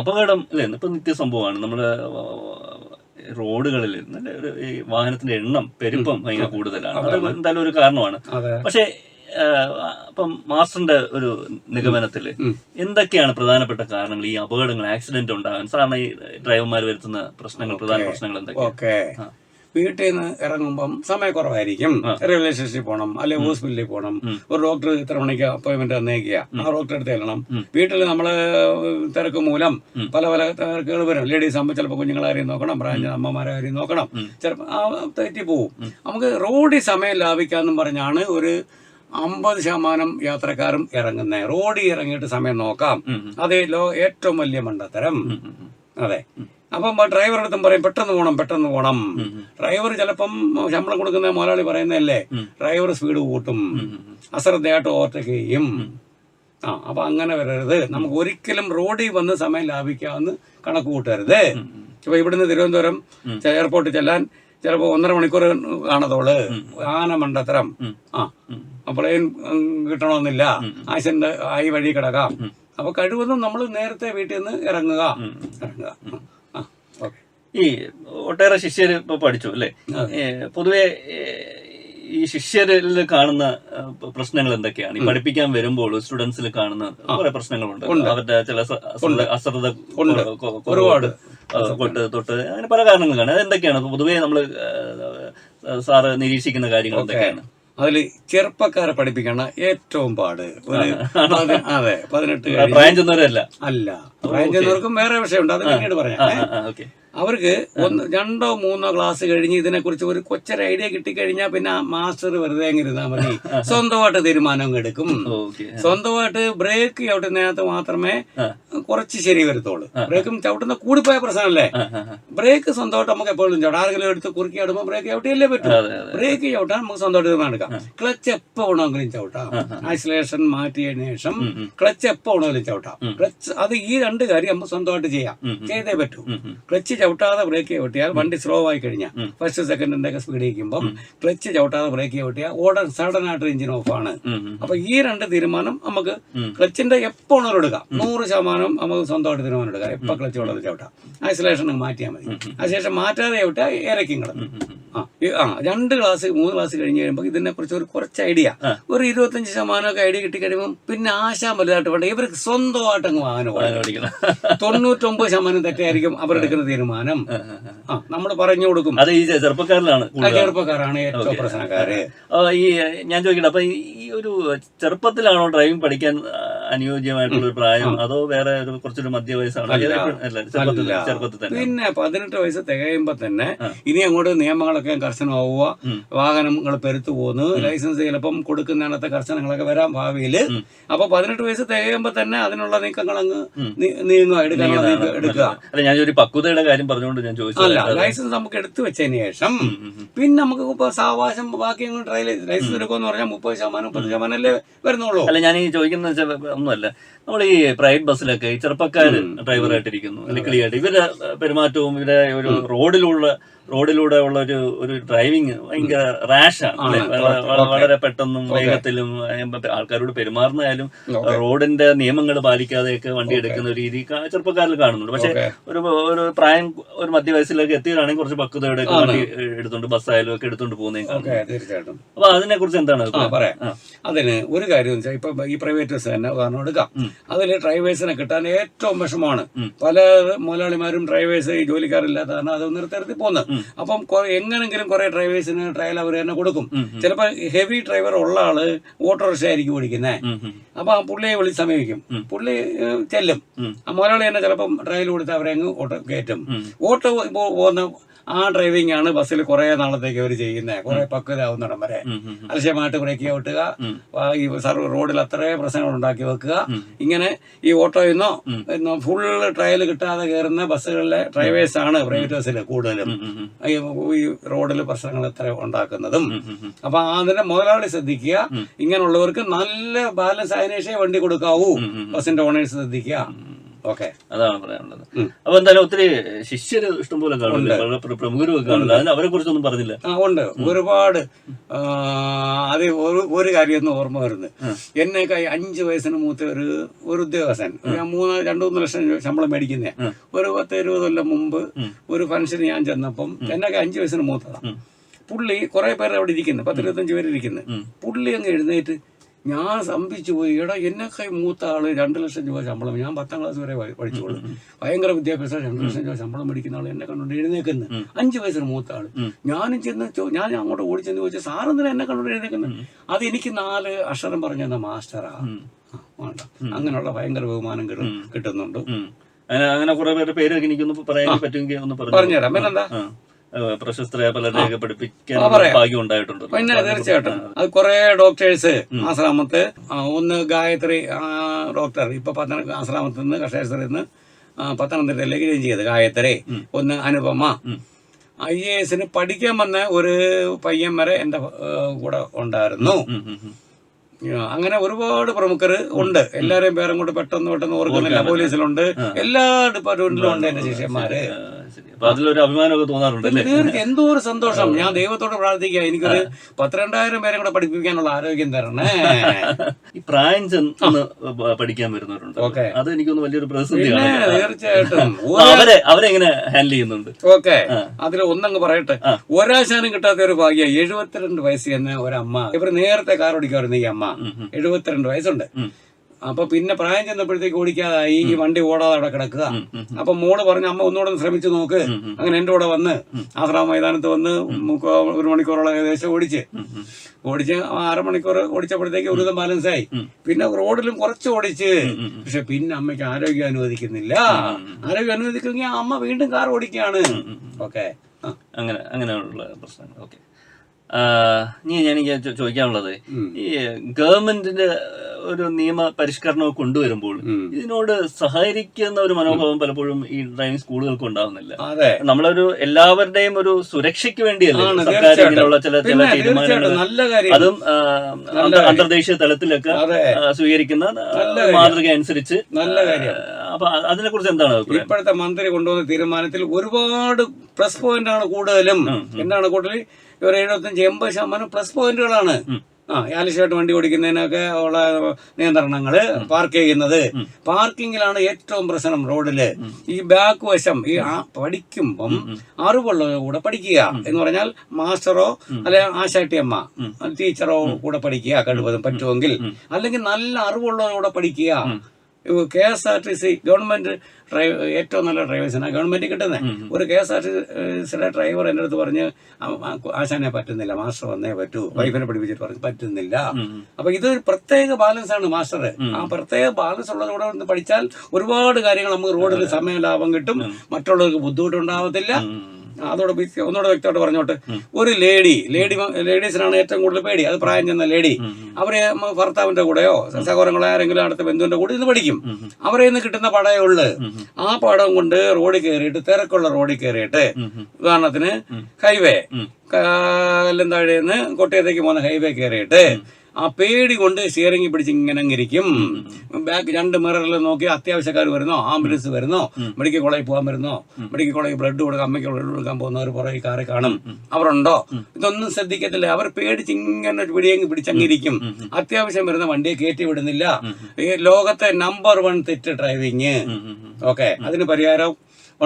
അപകടം അല്ലേ ഇപ്പൊ നിത്യസംഭവമാണ്. നമ്മുടെ റോഡുകളിൽ നല്ല ഒരു ഈ വാഹനത്തിന്റെ എണ്ണം പെരുപ്പം ഭയങ്കര കൂടുതലാണ്. അത് എന്തായാലും ഒരു കാരണമാണ്. പക്ഷെ അപ്പം മാസ്റ്ററിന്റെ ഒരു നിഗമനത്തിൽ എന്തൊക്കെയാണ് പ്രധാനപ്പെട്ട കാരണങ്ങൾ ഈ അപകടങ്ങൾ ആക്സിഡന്റ് ഉണ്ടാകാൻ? സാധാരണ ഈ ഡ്രൈവർമാർ വരുത്തുന്ന പ്രശ്നങ്ങൾ പ്രധാന പ്രശ്നങ്ങൾ എന്തൊക്കെയാണ്. വീട്ടിൽ നിന്ന് ഇറങ്ങുമ്പം സമയക്കുറവായിരിക്കും. റെയിൽവേ സ്റ്റേഷനിൽ പോകണം അല്ലെങ്കിൽ ഹോസ്പിറ്റലിൽ പോകണം ഒരു ഡോക്ടർ ഇത്ര മണിക്ക് അപ്പോയിന്റ്മെന്റ് തന്നേക്കുക ആ ഡോക്ടറെ അടുത്ത് ചെല്ലണം. വീട്ടിൽ നമ്മൾ തിരക്ക് മൂലം പല പല തിരക്കുകൾ വരും. ലേഡീസ് ആകുമ്പോൾ ചിലപ്പോൾ കുഞ്ഞുങ്ങളാരെയും നോക്കണം പ്രായം അമ്മമാരെ കാര്യം നോക്കണം. ചിലപ്പോൾ ആ തെറ്റി പോവും. നമുക്ക് റോഡിൽ സമയം ലാഭിക്കാന്നും പറഞ്ഞാണ് ഒരു അമ്പത് ശതമാനം യാത്രക്കാരും ഇറങ്ങുന്നത് റോഡിൽ ഇറങ്ങിയിട്ട് സമയം നോക്കാം. അതേ ലോ ഏറ്റവും വലിയ മണ്ടത്തരം. അതെ. അപ്പം ഡ്രൈവറുടെ അടുത്തും പറയും പെട്ടെന്ന് പോകണം പെട്ടെന്ന് പോകണം ഡ്രൈവർ ചിലപ്പം ശമ്പളം കൊടുക്കുന്ന മുതലാളി പറയുന്നതല്ലേ ഡ്രൈവർ സ്പീഡ് കൂട്ടും അശ്രദ്ധയായിട്ട് ഓവർടേക്ക് ചെയ്യും. ആ അപ്പൊ അങ്ങനെ വരരുത്. നമുക്ക് ഒരിക്കലും റോഡിൽ വന്ന് സമയം ലാഭിക്കാമെന്ന് കണക്ക് കൂട്ടരുത്. ഇപ്പൊ ഇവിടുന്ന് തിരുവനന്തപുരം എയർപോർട്ടിൽ ചെല്ലാൻ ചിലപ്പോ ഒന്നര മണിക്കൂർ കാണത്തോൾ ആന മണ്ടത്തരം. ആ പ്ലെയിൻ കിട്ടണമെന്നില്ല. ആശന്റെ ആയി വഴി കിടക്കാം. അപ്പൊ കഴിവതും നമ്മൾ നേരത്തെ വീട്ടിൽ നിന്ന് ഇറങ്ങുക. ഇറങ്ങുക. ഈ ഒട്ടേറെ ശിഷ്യർ ഇപ്പൊ പഠിച്ചു അല്ലേ? പൊതുവെ ഈ ശിഷ്യരിൽ കാണുന്ന പ്രശ്നങ്ങൾ എന്തൊക്കെയാണ്? ഈ പഠിപ്പിക്കാൻ വരുമ്പോൾ സ്റ്റുഡൻസിൽ കാണുന്ന കുറെ പ്രശ്നങ്ങളുണ്ട്. അവരുടെ ചില അശ്രദ്ധ ഒരുപാട്. തൊട്ട് അങ്ങനെ പല കാരണങ്ങളാണ്. അത് എന്തൊക്കെയാണ്? പൊതുവെ നമ്മൾ സാറ് നിരീക്ഷിക്കുന്ന കാര്യങ്ങൾ എന്തൊക്കെയാണ്? അതിൽ ചെറുപ്പക്കാരെ പഠിപ്പിക്കണ ഏറ്റവും പാട്. അതെ പതിനെട്ട് പ്രായം ചെന്നവരല്ല. അല്ല. പ്രായം ചെന്നവർക്കും വേറെ വിഷയമുണ്ട്. അത് പിന്നീട് പറയാം. അവർക്ക് ഒന്ന് രണ്ടോ മൂന്നോ ക്ലാസ് കഴിഞ്ഞ് ഇതിനെക്കുറിച്ച് ഒരു കൊച്ചൊരു ഐഡിയ കിട്ടിക്കഴിഞ്ഞാൽ പിന്നെ ആ മാസ്റ്റർ വെറുതെ ഇരുന്നാൽ മതി. സ്വന്തമായിട്ട് തീരുമാനം എടുക്കും. സ്വന്തമായിട്ട് ബ്രേക്ക് ചവിട്ടുന്നതിനകത്ത് മാത്രമേ കുറച്ച് ശരി വരത്തുള്ളൂ. ബ്രേക്കും ചവിട്ടുന്ന കൂടിപ്പോയ പ്രശ്നമല്ലേ? ബ്രേക്ക് സ്വന്തമായിട്ട് നമുക്ക് എപ്പോഴും ആരെങ്കിലും എടുത്ത് കുറുക്കി ആടുമ്പോൾ ബ്രേക്ക് ചവിട്ടിയല്ലേ പറ്റൂ. ബ്രേക്ക് ചവിട്ടാൻ നമുക്ക് സ്വന്തമായിട്ട് തീരുമാനം എടുക്കാം. ക്ലച്ച് എപ്പോൾ വേണമെങ്കിലും ചവിട്ടാം. ഐസൊലേഷൻ മാറ്റിയതിനു ശേഷം. ക്ലച്ച് എപ്പോ വേണമെങ്കിലും ചവിട്ടാം. ക്ലച്ച് അത് ഈ രണ്ട് കാര്യം നമുക്ക് സ്വന്തമായിട്ട് ചെയ്യാം. ചെയ്തേ പറ്റൂ. ക്ലച്ച് ചവിട്ടാതെ ബ്രേക്ക് ചവിട്ടിയാൽ വണ്ടി സ്ലോ ആയി കഴിഞ്ഞാൽ ഫസ്റ്റ് സെക്കൻഡിന്റെ ഒക്കെ സ്പീഡ് ഇരിക്കുമ്പോൾ ക്ലച്ച് ചവിട്ടാതെ ബ്രേക്ക് ചവിട്ടിയാൽ ഓടൻ സഡൻ ആയിട്ട് എഞ്ചിൻ ഓഫ് ആണ്. അപ്പൊ ഈ രണ്ട് തീരുമാനം നമുക്ക് ക്ലച്ചിന്റെ എപ്പോ വേണമെങ്കിലും എടുക്കാം? നൂറ് ശതമാനം നമുക്ക് സ്വന്തമായിട്ട് തീരുമാനം എടുക്കാം. എപ്പോ ക്ലച്ച് ഉള്ളത് ചവിട്ടാം. ഐസൊലേഷൻ മാറ്റിയാൽ മതി. അതിനുശേഷം മാറ്റാതെ ചവിട്ടാൽ ഏറെക്കും കിടക്കും. ഉം. ആ രണ്ട് ക്ലാസ് മൂന്ന് ക്ലാസ് കഴിഞ്ഞ് കഴിയുമ്പോൾ ഇതിനെ കുറിച്ച് ഒരു കുറച്ച് ഐഡിയ. ഒരു ഇരുപത്തഞ്ച് ശതമാനമൊക്കെ ഐഡിയ കിട്ടി കഴിയുമ്പോൾ പിന്നെ ആശാൻ വലുതായിട്ട് വേണ്ട. ഇവർക്ക് സ്വന്തമായിട്ട് അങ്ങ് വാഹനം. തൊണ്ണൂറ്റൊമ്പത് ശതമാനം തെറ്റായിരിക്കും അവരെടുക്കുന്ന തീരുമാനം. ആ നമ്മൾ പറഞ്ഞു കൊടുക്കും. അത് ഈ ചെറുപ്പക്കാരിലാണ് ചെറുപ്പക്കാരാണ് ഏറ്റവും പ്രശ്നക്കാര്. ഈ ഞാൻ ചോദിക്കട്ടെ അപ്പൊ ഈ- ഒരു ചെറുപ്പത്തിലാണോ ഡ്രൈവിംഗ് പഠിക്കാൻ അനുയോജ്യമായിട്ടുള്ള ഒരു പ്രായം അതോ വേറെ കുറച്ചൊരു മധ്യ വയസ്സാണ്? പിന്നെ പതിനെട്ട് വയസ്സ് തികയുമ്പോ തന്നെ ഇനി അങ്ങോട്ട് നിയമങ്ങളൊക്കെ കർശനമാവുക വാഹനങ്ങൾ പെരുത്തു പോകുന്നു ലൈസൻസ് ചിലപ്പം കൊടുക്കുന്നതിനകത്ത് കർശനങ്ങളൊക്കെ വരാൻ ഭാവിയിൽ ഉം. അപ്പൊ പതിനെട്ട് വയസ്സ് തികയുമ്പോ തന്നെ അതിനുള്ള നീക്കങ്ങൾ അങ്ങ് നീങ്ങുക എടുക്കാനുള്ള എടുക്കുക. അല്ല ഞാൻ ഒരു പക്വതയുടെ കാര്യം പറഞ്ഞുകൊണ്ട് ഞാൻ ചോദിച്ചു അല്ല ലൈസൻസ് നമുക്ക് എടുത്തു വെച്ചതിന് ശേഷം. പിന്നെ നമുക്ക് ഇപ്പൊ സാവകാശം ബാക്കി ഡ്രൈവ് ട്രയൽ ലൈസൻസ് എടുക്കുമെന്ന് പറഞ്ഞാൽ മുപ്പത് ശതമാനം മുപ്പത് ശതമാനം അല്ലേ വരുന്നുള്ളൂ? അല്ല ഞാൻ ഈ ചോദിക്കുന്നത് ഒന്നുമല്ല. നമ്മൾ ഈ പ്രൈവറ്റ് ബസ്സിലൊക്കെ ഈ ചെറുപ്പക്കാർ ഡ്രൈവറായിട്ടിരിക്കുന്നു അല്ലെങ്കിൽ ക്ലിയർ ഇവരുടെ പെരുമാറ്റവും ഇവരുടെ ഒരു റോഡിലുള്ള റോഡിലൂടെ ഉള്ള ഒരു ഒരു ഡ്രൈവിങ് ഭയങ്കര റാഷാണ്. വളരെ പെട്ടെന്നും വേഗത്തിലും ആൾക്കാരോട് പെരുമാറുന്നതായാലും റോഡിന്റെ നിയമങ്ങൾ പാലിക്കാതെയൊക്കെ വണ്ടി എടുക്കുന്ന രീതി ചെറുപ്പക്കാരിൽ കാണുന്നുണ്ട്. പക്ഷെ ഒരു ഒരു പ്രായം ഒരു മധ്യവയസ്സിലേക്ക് എത്തിയതാണെങ്കിൽ കുറച്ച് പക്വതയോടെ വണ്ടി എടുത്തുണ്ട് ബസ്സായാലും ഒക്കെ എടുത്തുകൊണ്ട് പോകുന്നതും കാണുന്നു തീർച്ചയായിട്ടും. അപ്പൊ അതിനെ കുറിച്ച് എന്താണ് പറയാം. അതിന് ഒരു കാര്യം വെച്ചാൽ ഇപ്പൊ ഈ പ്രൈവറ്റ് ബസ് തന്നെ ഉദാഹരണം എടുക്കാം. അതിൽ ഡ്രൈവേഴ്സിനെ കിട്ടാൻ ഏറ്റവും വിഷമമാണ്. പല മുതലാളിമാരും ഡ്രൈവേഴ്സ് ജോലിക്കാരില്ലാത്ത കാരണം അതൊന്നും നിർത്തി നിർത്തി പോകുന്നു ഉം. അപ്പം എങ്ങനെങ്കിലും കുറെ ഡ്രൈവേഴ്സിന് ട്രയൽ അവർ തന്നെ കൊടുക്കും. ചിലപ്പോൾ ഹെവി ഡ്രൈവർ ഉള്ള ആൾ ഓട്ടോറിക്ഷ ആയിരിക്കും ഓടിക്കുന്നത് അപ്പൊ ആ പുള്ളിയെ വിളി സമീപിക്കും. പുള്ളി ചെല്ലും. ആ മുതലാളി തന്നെ ചിലപ്പം ട്രയൽ കൊടുത്ത് അവരെ അങ്ങ് ഓട്ടോ കയറ്റും. ഓട്ടോ പോകുന്ന ആ ഡ്രൈവിംഗ് ആണ് ബസ്സിൽ കുറെ നാളത്തേക്ക് അവർ ചെയ്യുന്നത് കുറെ പക്വതാവുന്നിടം വരെ. അലക്ഷ്യമായിട്ട് ബ്രേക്ക് ഔട്ടുക ഈ റോഡിൽ അത്രയും പ്രശ്നങ്ങൾ ഉണ്ടാക്കി വെക്കുക. ഇങ്ങനെ ഈ ഓട്ടോയിൽ നിന്നോ ഉം. ഫുൾ ട്രയൽ കിട്ടാതെ കയറുന്ന ബസ്സുകളിലെ ഡ്രൈവേഴ്സ് ആണ് പ്രൈവറ്റ് ബസ്സിൽ കൂടുതലും. ഈ റോഡിൽ പ്രശ്നങ്ങൾ എത്ര ഉണ്ടാക്കുന്നതും. അപ്പൊ അതിന്റെ മുതലാളി ശ്രദ്ധിക്കുക. ഇങ്ങനെയുള്ളവർക്ക് നല്ല ബാലൻസ് അതിനേഷേ വണ്ടി കൊടുക്കാവൂ. ബസ്സിന്റെ ഓണേഴ്സ് ശ്രദ്ധിക്കുക. ഓക്കെ അതാണ് പറയാനുള്ളത്. അപ്പൊ എന്തായാലും ഒത്തിരി ശിഷ്യര് ഇഷ്ടംപോലെ കാണുന്നുണ്ട്. പ്രമുഖരും കാണുന്നുണ്ട്. അതിന് അവരെ കുറിച്ചൊന്നും പറഞ്ഞില്ല. ഉണ്ട്. ഒരുപാട് അതേ ഒരു ഒരു കാര്യമൊന്നും ഓർമ്മ വരുന്നത്. കൈ അഞ്ച് വയസ്സിന് മൂത്ത ഒരു ഒരു ഉദ്യോഗസ്ഥൻ. ഞാൻ മൂന്ന് രണ്ടു മൂന്ന് ലക്ഷം ശമ്പളം മേടിക്കുന്നേ. ഒരു പത്ത് ഇരുപത് കൊല്ലം മുമ്പ് ഒരു ഫംഗ്ഷന് ഞാൻ ചെന്നപ്പം എന്നൊക്കെ അഞ്ച് വയസ്സിന് മൂത്തതാണ് പുള്ളി കുറെ പേർ അവിടെ ഇരിക്കുന്നു. പത്തിരുപത്തഞ്ച് പേര് ഇരിക്കുന്നു പുള്ളി അങ്ങ് എഴുന്നേറ്റ് ഞാൻ സംഭിച്ചു പോയി എടാ എന്നൊക്കെ മൂത്ത ആൾ രണ്ട് ലക്ഷം രൂപ ശമ്പളം. ഞാൻ പത്താം ക്ലാസ് വരെ പഠി- പഠിച്ചോളൂ. ഭയങ്കര വിദ്യാഭ്യാസം രണ്ട് ലക്ഷം രൂപ ശമ്പളം മേടിക്കുന്ന ആൾ എന്നെ കണ്ടുകൊണ്ട് എഴുന്നേക്കുന്നു അഞ്ച് വയസ്സിന് മൂത്ത ആൾ. ഞാനും ചെന്ന് ഞാൻ അങ്ങോട്ട് ഓടിച്ചെന്ന് ചോദിച്ചാൽ സാറും സാറെന്തിനാ എന്നെ കണ്ടുകൊണ്ട് എഴുന്നേക്കുന്നു അത് എനിക്ക് നാല് അക്ഷരം പറഞ്ഞു തന്ന മാസ്റ്ററാ. വേണ്ട. അങ്ങനെയുള്ള ഭയങ്കര ബഹുമാനം കിട്ടും കിട്ടുന്നുണ്ട്. അങ്ങനെ കുറെ പേരുടെ പേര് എനിക്കൊന്ന് പറയാൻ പറ്റുമെങ്കിൽ ഒന്ന് പറഞ്ഞു പറഞ്ഞുതരാം. പിന്നെന്താ? പ്രശസ്തരായ പലരെയൊക്കെ പഠിപ്പിക്കാൻ. ഭാഗ്യം ഉണ്ടായിട്ടുണ്ട്. പിന്നെ തീർച്ചയായിട്ടും അത് കുറെ ഡോക്ടേഴ്സ് ആശ്രാമത്ത് ഒന്ന് ഗായത്രി ഡോക്ടർ ഇപ്പൊ പത്തനം ആശ്രാമത്തിൽ നിന്ന് കഷേശ്വരിൽ നിന്ന് പത്തനംതിട്ടയിലേക്ക് ജയിൻ ചെയ്ത് ഗായത്രി ഒന്ന് അനുപമ. ഐ എ എസിന് പഠിക്കാൻ വന്ന ഒരു പയ്യൻ വരെ എന്റെ ഏ, കൂടെ ഉണ്ടായിരുന്നു. അങ്ങനെ ഒരുപാട് പ്രമുഖർ ഉണ്ട്. എല്ലാരെയും പേരും കൊണ്ട് പെട്ടെന്ന് പെട്ടെന്ന് ഓർക്കുന്നില്ല. പോലീസിലുണ്ട് എല്ലാ ഡിപ്പാർട്ട്മെന്റിലും ഉണ്ട് എന്റെ ശിഷ്യന്മാര്. അതിലൊരു അഭിമാനമൊക്കെ തോന്നാറുണ്ട് എന്തോ ഒരു സന്തോഷം. ഞാൻ ദൈവത്തോട് പ്രാർത്ഥിക്കുക. എനിക്കൊരു പന്ത്രണ്ടായിരം പേരെ കൂടെ പഠിപ്പിക്കാനുള്ള ആരോഗ്യം തരണേ. ഈ പ്രായം ചെന്ന് പഠിക്കാൻ വരുന്നവരുണ്ട്. ഓക്കെ. അത് എനിക്കൊന്ന് വലിയൊരു പ്രതിസന്ധിയാണ് തീർച്ചയായിട്ടും അവരെ അവരെങ്ങനെ ഹാൻഡിൽ ചെയ്യുന്നുണ്ട്? ഓക്കെ. അതിൽ ഒന്നങ്ങ് പറയട്ടെ. ഒരാശാനം കിട്ടാത്ത ഒരു ഭാഗ്യ എഴുപത്തിരണ്ട് വയസ്സ് എന്ന ഒരമ്മ. ഇവർ നേരത്തെ കാർ ഓടിക്കാറുണ്ട് ഈ അമ്മ. എഴുപത്തിരണ്ട് വയസ്സുണ്ട്. അപ്പൊ പിന്നെ പ്രായം ചെന്നപ്പോഴത്തേക്ക് ഓടിക്കാതായി ഈ വണ്ടി ഓടാതെ അവിടെ കിടക്കുക അപ്പൊ മോൾ പറഞ്ഞു അമ്മ ഒന്നുകൂടെ ഒന്ന് ശ്രമിച്ചു നോക്ക്. അങ്ങനെ എന്റെ കൂടെ വന്ന് ആസ്രാ മൈതാനത്ത് വന്ന് ഒരു മണിക്കൂറോളം ഏകദേശം ഓടിച്ച്. ഓടിച്ച് അരമണിക്കൂർ ഓടിച്ചപ്പോഴത്തേക്ക് ഒരു ബാലൻസ് ആയി പിന്നെ റോഡിലും കുറച്ച് ഓടിച്ച്. പക്ഷെ പിന്നെ അമ്മയ്ക്ക് ആരോഗ്യം അനുവദിക്കുന്നില്ല. ആരോഗ്യം അനുവദിക്കുമെങ്കിൽ അമ്മ വീണ്ടും കാർ ഓടിക്കുകയാണ്. ഓക്കെ. അങ്ങനെ അങ്ങനെയുള്ള പ്രശ്നങ്ങൾ. ഓക്കെ. ഞാൻ എനിക്ക് ചോദിക്കാനുള്ളത്. ഈ ഗവൺമെന്റിന്റെ ഒരു നിയമ പരിഷ്കരണം കൊണ്ടുവരുമ്പോൾ ഇതിനോട് സഹകരിക്കുന്ന ഒരു മനോഭാവം പലപ്പോഴും ഈ ഡ്രൈവിംഗ് സ്കൂളുകൾക്ക് ഉണ്ടാവുന്നില്ല. നമ്മളൊരു എല്ലാവരുടെയും ഒരു സുരക്ഷയ്ക്ക് വേണ്ടിയല്ലേ സർക്കാർ ഇങ്ങനെയുള്ള ചില ചില തീരുമാനങ്ങൾ അതും അന്തർദേശീയ തലത്തിലൊക്കെ സ്വീകരിക്കുന്ന. മാതൃക അനുസരിച്ച് നല്ല കാര്യം. അപ്പൊ അതിനെ കുറിച്ച് എന്താണ് ഇപ്പോഴത്തെ മന്ത്രി കൊണ്ടുവന്ന തീരുമാനത്തിൽ ഒരുപാട് പ്രസ് പോയിന്റ് ആണ് കൂടുതലും എന്താണ് കൂടുതൽ ഒരു എഴുപത്തഞ്ച് എൺപത് ശതമാനം പ്ലസ് പോയിന്റുകളാണ് ആ യാലിഷായിട്ട് വണ്ടി ഓടിക്കുന്നതിനൊക്കെ ഉള്ള നിയന്ത്രണങ്ങൾ പാർക്ക് ചെയ്യുന്നത്. പാർക്കിങ്ങിലാണ് ഏറ്റവും പ്രശ്നം റോഡിൽ. ഈ ബാക്ക് വശം ഈ ആ പഠിക്കുമ്പം അറിവുള്ള കൂടെ പഠിക്കുക എന്ന് പറഞ്ഞാൽ മാസ്റ്ററോ അല്ലെ ആശാട്ടിയമ്മ ടീച്ചറോ കൂടെ പഠിക്കുക കഴിവതും പറ്റുമെങ്കിൽ. അല്ലെങ്കിൽ നല്ല അറിവുള്ളവരുടെ കൂടെ പഠിക്കുക. K S R T C government drive ഏറ്റവും നല്ല ഡ്രൈവേഴ്സിനാണ് ഗവൺമെന്റ് കിട്ടുന്നത് ഒരു കെ എസ് ആർ ടി സിയുടെ ഡ്രൈവർ എന്റെ അടുത്ത് പറഞ്ഞ് "ആ- ആ- ആശാനെ പറ്റുന്നില്ല മാസ്റ്റർ വന്നേ പറ്റൂ. വൈഫിനെ പഠിപ്പിച്ചിട്ട് പറഞ്ഞു പറ്റുന്നില്ല. അപ്പൊ ഇതൊരു പ്രത്യേക ബാലൻസ് ആണ് മാസ്റ്റർ ആ പ്രത്യേക ബാലൻസ് ഉള്ളതുകൂടെ ഒന്ന് പഠിച്ചാൽ ഒരുപാട് കാര്യങ്ങൾ നമുക്ക് റോഡിൽ സമയ ലാഭം കിട്ടും. മറ്റുള്ളവർക്ക് ബുദ്ധിമുട്ടുണ്ടാവത്തില്ല. അതോടെ ഒന്നുകൂടെ വ്യക്തമായിട്ട് പറഞ്ഞോട്ട്. ഒരു ലേഡി ലേഡി ലേഡീസിനാണ് ഏറ്റവും കൂടുതൽ പേടി. അത് പ്രായം ചെന്ന ലേഡി. അവരെ ഭർത്താവിന്റെ കൂടെയോ സഹോദരങ്ങളോ ആരെങ്കിലും അടുത്ത ബന്ധുവിന്റെ കൂടെ ഇന്ന് പഠിക്കും. അവരെ ഇന്ന് കിട്ടുന്ന പടയേ ഉള്ളു. ആ പടം കൊണ്ട് റോഡിൽ കയറിയിട്ട് തിരക്കുള്ള റോഡിൽ കയറിയിട്ട് ഉദാഹരണത്തിന് ഹൈവേ കല്ലന്താഴേന്ന് കോട്ടയത്തേക്ക് പോകുന്ന ഹൈവേ കയറിയിട്ട് ആ പേടി കൊണ്ട് സ്റ്റിയറിംഗ് പിടിച്ച് ഇങ്ങനെ ഇരിക്കും. ബാക്ക് രണ്ട് മിററിൽ നോക്കി അത്യാവശ്യക്കാർ വരുന്നോ? ആംബുലൻസ് വരുന്നോ? മെഡിക്കൽ കോളേജിൽ പോകാൻ വരുന്നോ? മെഡിക്കൽ കോളേജിൽ ബ്ലഡ് കൊടുക്കാൻ അമ്മയ്ക്ക് ബ്ലഡ് കൊടുക്കാൻ പോകുന്നവർ പുറകെ കാറി കാണും. അവരുണ്ടോ? ഇതൊന്നും ശ്രദ്ധിക്കത്തില്ല. അവർ പേടിച്ച് ഇങ്ങനെ പിടിയെങ്കിൽ പിടിച്ചങ്ങിരിക്കും അത്യാവശ്യം വരുന്ന വണ്ടിയെ കയറ്റി വിടുന്നില്ല. ഈ ലോകത്തെ നമ്പർ വൺ തെറ്റ് ഡ്രൈവിങ് ഓക്കെ അതിന് പരിഹാരം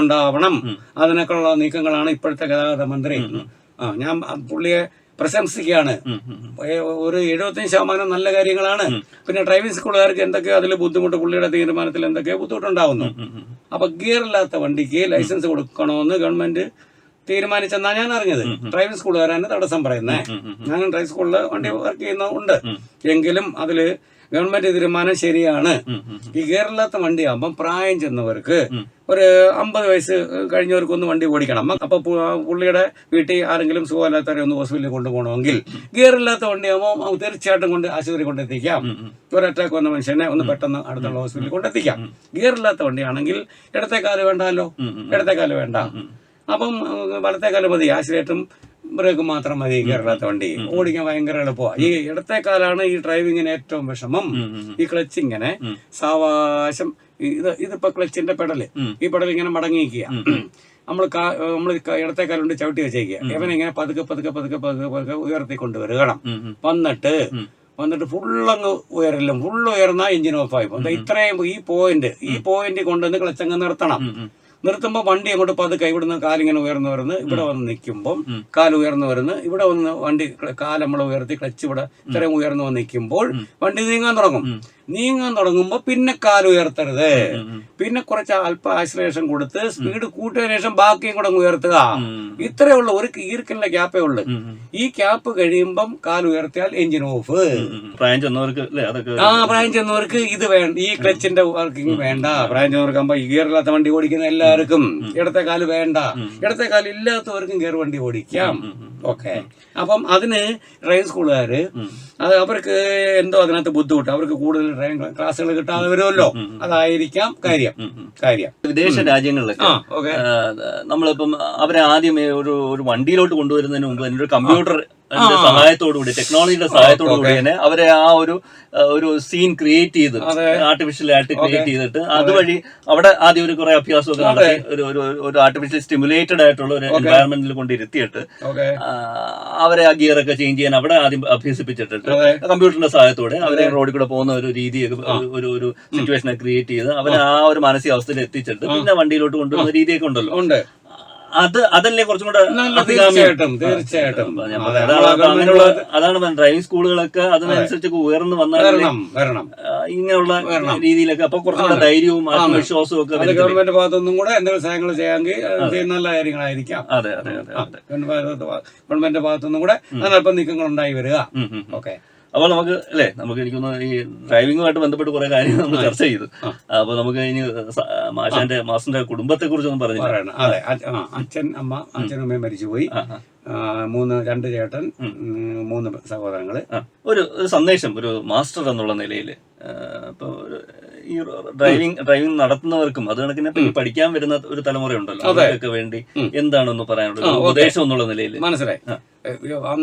ഉണ്ടാവണം. അതിനൊക്കെയുള്ള നീക്കങ്ങളാണ് ഇപ്പോഴത്തെ ഗതാഗത മന്ത്രി. ആ ഞാൻ പുള്ളിയെ പ്രശംസിക്കുകയാണ്. ഒരു എഴുപത്തഞ്ച് ശതമാനം നല്ല കാര്യങ്ങളാണ്. പിന്നെ ഡ്രൈവിംഗ് സ്കൂളുകാർക്ക് എന്തൊക്കെയോ അതിൽ ബുദ്ധിമുട്ട് പുള്ളിയുടെ തീരുമാനത്തിൽ എന്തൊക്കെയോ ബുദ്ധിമുട്ടുണ്ടാവുന്നു. അപ്പൊ ഗിയർ ഇല്ലാത്ത വണ്ടിക്ക് ലൈസൻസ് കൊടുക്കണമെന്ന് ഗവൺമെന്റ് തീരുമാനിച്ചെന്നാ ഞാൻ അറിഞ്ഞത്. ഡ്രൈവിംഗ് സ്കൂളുകാരാണ് തടസ്സം പറയുന്നത് ഞാൻ ഡ്രൈവിംഗ് സ്കൂളിൽ വണ്ടി വർക്ക് ചെയ്യുന്നുണ്ട് എങ്കിലും അതിൽ ഗവൺമെന്റ് തീരുമാനം ശരിയാണ്. ഈ ഗിയറില്ലാത്ത വണ്ടിയാകുമ്പം പ്രായം ചെന്നവർക്ക് ഒരു അമ്പത് വയസ്സ് കഴിഞ്ഞവർക്കൊന്ന് വണ്ടി ഓടിക്കണം. അപ്പൊ പുള്ളിയുടെ വീട്ടിൽ ആരെങ്കിലും സുഖമില്ലാത്തവരെ ഒന്ന് ഹോസ്പിറ്റലിൽ കൊണ്ടുപോകണമെങ്കിൽ ഗിയറില്ലാത്ത വണ്ടിയാകുമ്പോൾ തീർച്ചയായിട്ടും കൊണ്ട് ആശുപത്രി കൊണ്ടെത്തിക്കാം. ഒരു അറ്റാക്ക് വന്ന മനുഷ്യനെ ഒന്ന് പെട്ടെന്ന് അടുത്തുള്ള ഹോസ്പിറ്റലിൽ കൊണ്ടെത്തിക്കാം. ഗിയറില്ലാത്ത വണ്ടിയാണെങ്കിൽ ഇടത്തെ കാൽ വേണ്ടല്ലോ ഇടത്തെ കാൽ വേണ്ട. അപ്പം വലത്തേക്കാൽ വലത്തെ കാൽ മതി ആക്സിലേറ്ററും ബ്രേക്ക് മാത്രം മതി കേരളത്തെ വണ്ടി. ഓടിക്കാൻ ഭയങ്കര എളുപ്പമാണ് ഈ ഇടത്തെ കാലാണ് ഈ ഡ്രൈവിങ്ങിന് ഏറ്റവും വിഷമം. ഈ ക്ലച്ച് ഇങ്ങനെ സാവകാശം ഇത് ഇതിപ്പോ ക്ലച്ചിന്റെ പെടൽ ഈ പെടൽ ഇങ്ങനെ മടങ്ങി നിൽക്കുക നമ്മൾ നമ്മൾ ഇടത്തെ കാലുകൊണ്ട് ചവിട്ടി വെച്ചേക്കുക. ഇവനിങ്ങനെ പതുക്കെ പതുക്കെ പതുക്കെ പതുക്കെ പതുക്കെ ഉയർത്തി കൊണ്ടുവരണം വന്നിട്ട് വന്നിട്ട് ഫുള്ളങ്ങ് ഉയരലും ഫുള്ള് ഉയർന്നാ എഞ്ചിൻ ഓഫ് ആയി ഇത്രയും ഈ പോയിന്റ് ഈ പോയിന്റ് കൊണ്ടുവന്ന് ക്ലച്ചങ്ങ് നിർത്തണം. നിർത്തുമ്പോൾ വണ്ടി അങ്ങോട്ട് പതുക്കെ ഇവിടുന്ന് കാലിങ്ങനെ ഉയർന്നു വരുന്നു ഇവിടെ വന്ന് നിൽക്കുമ്പം കാൽ ഉയർന്നു വരുന്നു ഇവിടെ വന്ന് വണ്ടി ക്ല- കാൽ നമ്മൾ ഉയർത്തി ക്ലച്ച് ഇവിടെ ഇത്രയും ഉയർന്നു വന്ന് നിൽക്കുമ്പോൾ വണ്ടി നീങ്ങാൻ തുടങ്ങും. നീങ്ങാൻ തുടങ്ങുമ്പോൾ പിന്നെ കാൽ ഉയർത്തരുത്. പിന്നെ കുറച്ച് അല്പ ആശ്ലേഷൻ കൊടുത്ത് സ്പീഡ് കൂട്ടിയതിനു ശേഷം ബാക്കിയും കൂടെ ഉയർത്തുക. ഇത്രയേ ഉള്ളൂ. ഒരു ഈർക്കലിന്റെ ഗ്യാപ്പേ ഉള്ളൂ. ഈ ക്യാപ്പ് കഴിയുമ്പം കാൽ ഉയർത്തിയാൽ എഞ്ചിൻ ഓഫ് പ്രായം ചെന്നവർക്ക് ആ പ്രായം ചെന്നവർക്ക് ഇത് വേണ്ട. ഈ ക്ലച്ചിന്റെ വർക്കിംഗ് വേണ്ട. പ്രായം ചെന്നവർക്ക് ഗിയർ ഇല്ലാത്ത വണ്ടി ഓടിക്കുന്ന എല്ലാവർക്കും ഇടത്തെ കാൽ വേണ്ട. ഇടത്തെ കാൽ ഇല്ലാത്തവർക്കും ഗിയർ വണ്ടി ഓടിക്കാം. ഓക്കെ. അപ്പം അതിന് ഡ്രൈവിംഗ് സ്കൂളുകാര് അത് അവർക്ക് എന്തോ അതിനകത്ത് ബുദ്ധിമുട്ട്. അവർക്ക് കൂടുതൽ ഡ്രൈവിംഗ് ക്ലാസ്സുകൾ കിട്ടാതെ വരുമല്ലോ അതായിരിക്കാം കാര്യം. കാര്യം. വിദേശ രാജ്യങ്ങളിലൊക്കെ നമ്മളിപ്പം അവരെ ആദ്യം ഒരു ഒരു വണ്ടിയിലോട്ട് കൊണ്ടുവരുന്നതിന് മുമ്പ് അതിനൊരു ഒരു കമ്പ്യൂട്ടർ സഹായത്തോടു കൂടി ടെക്നോളജിയുടെ സഹായത്തോടു കൂടി തന്നെ അവരെ ആ ഒരു ഒരു സീൻ ക്രിയേറ്റ് ചെയ്ത് ആർട്ടിഫിഷ്യൽ ആയിട്ട് ക്രിയേറ്റ് ചെയ്തിട്ട് അതുവഴി അവിടെ ആദ്യം ഒരു കുറെ അഭ്യാസമൊക്കെ നടത്തി ഒരു ഒരു ആർട്ടിഫിഷ്യൽ സ്റ്റിമുലേറ്റഡ് ആയിട്ടുള്ള ഒരു എൻവയറമെന്റിൽ കൊണ്ടിരുത്തിയിട്ട് അവരെ ആ ഗിയറൊക്കെ ഒക്കെ ചേഞ്ച് ചെയ്യാൻ അവിടെ ആദ്യം അഭ്യസിപ്പിച്ചിട്ടിട്ട് കമ്പ്യൂട്ടറിന്റെ സഹായത്തോടെ അവരെ റോഡിൽ കൂടെ പോകുന്ന ഒരു രീതിയൊക്കെ ഒരു- ഒരു സിറ്റുവേഷനെ ക്രിയേറ്റ് ചെയ്ത് അവരെ ആ. ഒരു മാനസികാവസ്ഥയിൽ എത്തിച്ചിട്ട് പിന്നെ വണ്ടിയിലോട്ട് കൊണ്ടുവരുന്ന രീതിയൊക്കെ ഉണ്ടല്ലോ. ഉണ്ട്. അത് അതല്ലേ കുറച്ചും കൂടെ. തീർച്ചയായിട്ടും തീർച്ചയായിട്ടും. അതാണ് അങ്ങനെയുള്ള അതാണ് ഡ്രൈവിംഗ് സ്കൂളുകളൊക്കെ അതിനനുസരിച്ചൊക്കെ ഉയർന്നു വന്നാൽ ഇങ്ങനെയുള്ള രീതിയിലൊക്കെ അപ്പൊ കുറച്ചുകൂടെ ധൈര്യവും ആത്മവിശ്വാസവും ഒക്കെ? ഗവൺമെന്റ് ഭാഗത്തുനിന്നും കൂടെ എന്തെങ്കിലും സഹായങ്ങൾ ചെയ്യാമെങ്കിൽ നല്ല കാര്യങ്ങളായിരിക്കാം. അതെ അതെ അതെ ഗവൺമെന്റ് ഭാഗത്തുനിന്നും കൂടെ അതിനല്പം നീക്കങ്ങൾ ഉണ്ടായി വരിക. ഓക്കെ. അപ്പോൾ നമുക്ക് അല്ലേ നമുക്ക് എനിക്കൊന്ന് ഈ ഡ്രൈവിംഗുമായിട്ട് ബന്ധപ്പെട്ട് കുറെ കാര്യങ്ങൾ നമ്മൾ ചർച്ച ചെയ്തു. അപ്പോൾ അപ്പൊ നമുക്ക് ഇനി മാഷാന്റെ മാസ്റ്ററിന്റെ കുടുംബത്തെ കുറിച്ചൊന്നും ഒന്നും പറഞ്ഞു അതെ അച്ഛൻ അമ്മ അച്ഛനും അമ്മയും മരിച്ചുപോയി. മൂന്ന് രണ്ട് ചേട്ടൻ മൂന്ന് സഹോദരങ്ങൾ. ഒരു സന്ദേശം ഒരു മാസ്റ്റർ എന്നുള്ള നിലയിൽ ഈ ഡ്രൈവിംഗ് ഡ്രൈവിംഗ് നടത്തുന്നവർക്കും അത് കണക്കിനെ പഠിക്കാൻ വരുന്ന ഒരു തലമുറയുണ്ടല്ലോ. അവർക്കൊക്കെ വേണ്ടി എന്താണെന്ന് പറയാനുള്ളത്? ഉപദേശം എന്നുള്ള നിലയിൽ. മനസ്സിലായി.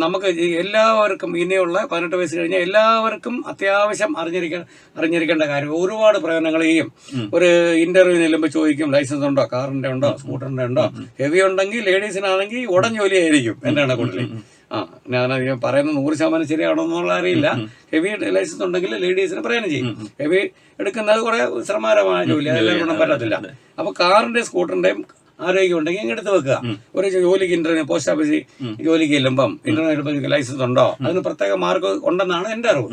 നമുക്ക് എല്ലാവർക്കും ഇനിയുള്ള പതിനെട്ട് വയസ്സ് കഴിഞ്ഞ എല്ലാവർക്കും അത്യാവശ്യം അറിഞ്ഞിരിക്കേണ്ട അറിഞ്ഞിരിക്കേണ്ട കാര്യം. ഒരുപാട് പ്രയോജനങ്ങളെയും ഒരു ഇന്റർവ്യൂ ചെല്ലുമ്പോൾ ചോദിക്കും ലൈസൻസ് ഉണ്ടോ? കാറിന്റെ ഉണ്ടോ? സ്കൂട്ടറിന്റെ ഉണ്ടോ? ഹെവി ഉണ്ടെങ്കിൽ ലേഡീസിനാണെങ്കിൽ ഉടൻ ജോലിയായിരിക്കും. എന്നാണ് കണക്കൂട്ടിൽ ആ ഞാൻ അത് പറയുന്നത് നൂറ് ശതമാനം ശരിയാണോ എന്നുള്ള അറിയില്ല. ഹെവി ലൈസൻസ് ഉണ്ടെങ്കിൽ ലേഡീസിന് പ്രയോജനം ചെയ്യും. ഹെവി എടുക്കുന്നത് കുറെ ശ്രമകരമായ ജോലി അതെല്ലാം ഗുണം പറ്റത്തില്ല. അപ്പൊ കാറിന്റെ സ്കൂട്ടറിന്റെയും ആരോഗ്യം ഉണ്ടെങ്കിൽ ഇങ്ങനെ എടുത്ത് വെക്കുക. ഒരു ജോലിക്ക് ഇന്റർവ്യൂ പോസ്റ്റ് ഓഫീസിൽ ജോലിക്ക് ചെല്ലുമ്പം ഇന്റർവ്യൂ ലൈസൻസ് ഉണ്ടോ? അതിന് പ്രത്യേക മാർക്ക് ഉണ്ടെന്നാണ് എന്റെ അറിവ്.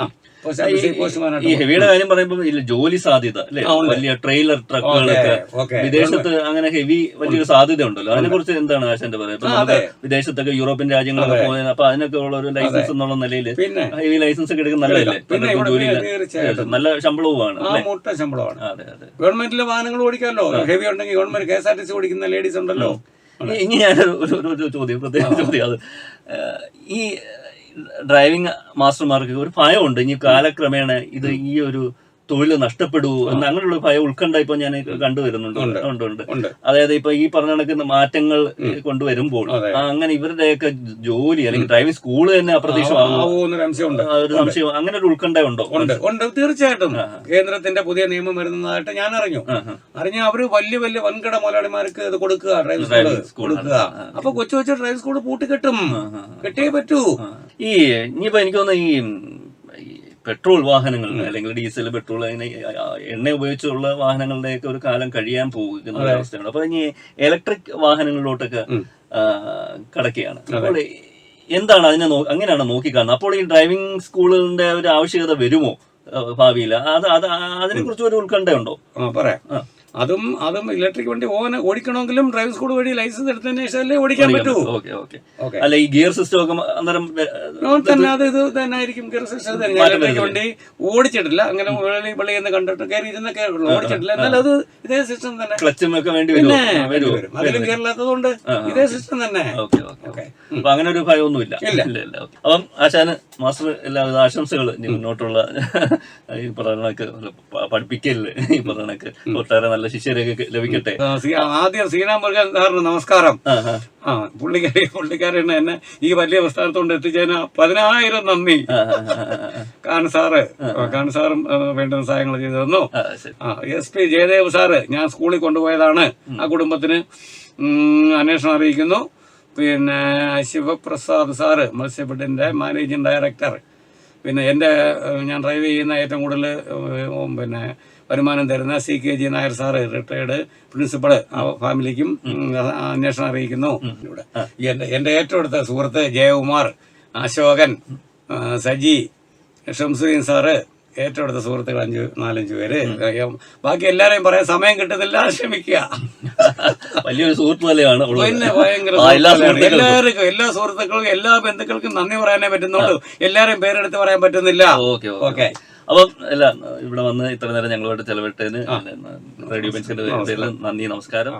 ആ. ഈ ഹെവിയുടെ കാര്യം പറയുമ്പോൾ ഇല്ല ജോലി സാധ്യത അല്ലെ? വലിയ ട്രെയിലർ ട്രക്കുകളൊക്കെ വിദേശത്ത് അങ്ങനെ ഹെവി വലിയൊരു സാധ്യത ഉണ്ടല്ലോ അതിനെ കുറിച്ച് എന്താണ് ആശാന്റെ അതെ. വിദേശത്തൊക്കെ യൂറോപ്യൻ രാജ്യങ്ങളൊക്കെ. പോകുന്നത് അപ്പൊ അതിനൊക്കെ ഉള്ള ഒരു ലൈസൻസ് എന്നുള്ള നിലയിൽ ഹെവി ലൈസൻസ് ഒക്കെ എടുക്കുന്ന നല്ലതല്ലേ? ജോലി നല്ല ശമ്പളവുമാണ് മുട്ട ശമ്പളമാണ്. അതെ അതെ. ഗവൺമെന്റിലെ വാഹനങ്ങൾ ഓടിക്കാമല്ലോ. ഹെവി ഉണ്ടെങ്കിൽ government K S R T C ഓടിക്കുന്ന ലേഡീസ് ഉണ്ടല്ലോ. ഇനി- ഞാനൊരു ഒരു ചോദ്യം പ്രത്യേക ചോദ്യം. അത് ഈ ഡ്രൈവിംഗ് മാസ്റ്റർമാർക്ക് ഒരു ഭയമുണ്ട്. ഇനി കാലക്രമേണ ഇത് ഈ ഒരു തൊഴിൽ നഷ്ടപ്പെടുവോ എന്ന് അങ്ങനെയുള്ള ഭയം ഉൾക്കണ്ട ഇപ്പൊ ഞാൻ കണ്ടുവരുന്നുണ്ട് ഉണ്ട്. അതായത് ഇപ്പൊ ഈ പറഞ്ഞ കണക്കുന്ന മാറ്റങ്ങൾ കൊണ്ടുവരുമ്പോൾ അങ്ങനെ ഇവരുടെയൊക്കെ ജോലി അല്ലെങ്കിൽ ഡ്രൈവിംഗ് സ്കൂൾ തന്നെ അപ്രതീക്ഷമാകും ഒരു സംശയം. അങ്ങനെ ഒരു ഉൾക്കണ്ട ഉണ്ടോ? ഉണ്ട് തീർച്ചയായിട്ടും. കേന്ദ്രത്തിന്റെ പുതിയ നിയമം വരുന്നതായിട്ട് ഞാൻ അറിഞ്ഞു. അറിഞ്ഞ അവർ വലിയ വലിയ വൻകിട മുതലാളിമാർക്ക് ഇത് കൊടുക്കുക ഡ്രൈവിംഗ് സ്കൂൾ കൊടുക്കുക. അപ്പൊ കൊച്ചു കൊച്ചു ഡ്രൈവിംഗ് സ്കൂൾ പൂട്ടിക്കെട്ടും. കെട്ടും പറ്റൂ. ഈ ഇനിയിപ്പോ എനിക്ക് തോന്നുന്നു ഈ പെട്രോൾ വാഹനങ്ങൾ അല്ലെങ്കിൽ ഡീസൽ പെട്രോൾ അങ്ങനെ എണ്ണ ഉപയോഗിച്ചുള്ള വാഹനങ്ങളുടെയൊക്കെ ഒരു കാലം കഴിയാൻ പോകുന്ന ഒരു അവസ്ഥയാണ് അപ്പൊ ഇനി ഇലക്ട്രിക് വാഹനങ്ങളിലോട്ടൊക്കെ കടക്കുകയാണ്. അപ്പോൾ എന്താണ് അതിനെ അങ്ങനെയാണ് നോക്കിക്കാണുന്നത്. അപ്പോൾ ഈ ഡ്രൈവിംഗ് സ്കൂളിന്റെ ഒരു ആവശ്യകത വരുമോ? ഭാവിയിൽ? അത് അത് അതിനെ കുറിച്ച് ഒരു ഉത്കണ്ഠയുണ്ടോ? പറയാം. അതും അതും ഇലക്ട്രിക് വണ്ടി ഓന ഓടിക്കണമെങ്കിലും ഡ്രൈവിംഗ് സ്കൂൾ വഴി ലൈസൻസ് എടുത്തതിന് ശേഷമല്ലേ ഓടിക്കാൻ പറ്റൂ? അല്ല ഈ ഗിയർ സിസ്റ്റം ഒക്കെ അന്നേരം തന്നെ അത് ഇത് തന്നെ ആയിരിക്കും. ഗിയർ സിസ്റ്റം ഇലക്ട്രിക് വണ്ടി ഓടിച്ചിട്ടില്ല. അങ്ങനെ വെളി വെളി എന്ന് കണ്ടിട്ട് കയറി ഇരുന്നൊക്കെ. ഓടിച്ചിട്ടില്ല. എന്നാൽ അത് ഇതേ സിസ്റ്റം തന്നെ. ക്ലച്ചും ഒക്കെ വേണ്ടി പിന്നെ വരും. അതിലും കയറില്ലാത്തതുകൊണ്ട് ഇതേ സിസ്റ്റം തന്നെ. അപ്പൊ അങ്ങനെ ഒരു ഭയമൊന്നുമില്ല. അപ്പം ആശാന് മാസ്റ്റർ എല്ലാവിധ ആശംസകൾ മുന്നോട്ടുള്ള ഈ പറഞ്ഞക്ക് പഠിപ്പിക്കൽ ഈ പറഞ്ഞക്ക് ഒട്ടേറെ നല്ല ശിഷ്യരൊക്കെ ലഭിക്കട്ടെ? ആദ്യം ശ്രീരാമൃഗൻ സാറിന് നമസ്കാരം. ആ, പുള്ളിക്കാരി പുള്ളിക്കാരി പുള്ളിക്കാരൻ എന്നെ ഈ വലിയ പ്രസ്ഥാനത്തോണ്ട് എത്തിച്ചതിന് പതിനായിരം നന്ദി. ആ, സാറ് കാൻ സാറും വേണ്ട വേണ്ടുന്ന സഹായങ്ങൾ ചെയ്തു തന്നു. എസ് പി ജയദേവ് സാറ് ഞാൻ സ്കൂളിൽ കൊണ്ടുപോയതാണ്. ആ കുടുംബത്തിന് അന്വേഷണം അറിയിക്കുന്നു. പിന്നെ ശിവപ്രസാദ് സാറ് മത്സ്യബെഡിന്റെ മാനേജിങ് ഡയറക്ടർ. പിന്നെ എന്റെ ഞാൻ ഡ്രൈവ് ചെയ്യുന്ന ഏറ്റവും കൂടുതൽ പിന്നെ വരുമാനം തരുന്ന C K G Nair sir retired principal ആ ഫാമിലിക്കും അന്വേഷണം അറിയിക്കുന്നു. ഇവിടെ. എന്റെ എന്റെ ഏറ്റവും അടുത്ത സുഹൃത്ത് ജയകുമാർ അശോകൻ സജി ഷംസുദ്ദീൻ സാറ് ഏറ്റവും അടുത്ത സുഹൃത്തുക്കൾ അഞ്ച് നാലഞ്ച് പേര്. ബാക്കി എല്ലാരെയും പറയാൻ സമയം കിട്ടുന്നില്ല ക്ഷമിക്കുക. വലിയൊരു സുഹൃത്ത് പോലെയാണ് പിന്നെ ഭയങ്കര. എല്ലാവർക്കും എല്ലാ സുഹൃത്തുക്കൾക്കും എല്ലാ ബന്ധുക്കൾക്കും നന്ദി പറയാനേ പറ്റുന്നുള്ളൂ. എല്ലാരെയും പേരെടുത്ത് പറയാൻ പറ്റുന്നില്ല. ഓക്കെ. ഓക്കെ. അപ്പം അല്ല ഇവിടെ വന്ന് ഇത്ര നേരം ഞങ്ങളുമായിട്ട് ചെലവിട്ടതിന് റേഡിയോ പെൻസിന്റെ പേരിൽ നന്ദി നമസ്കാരം.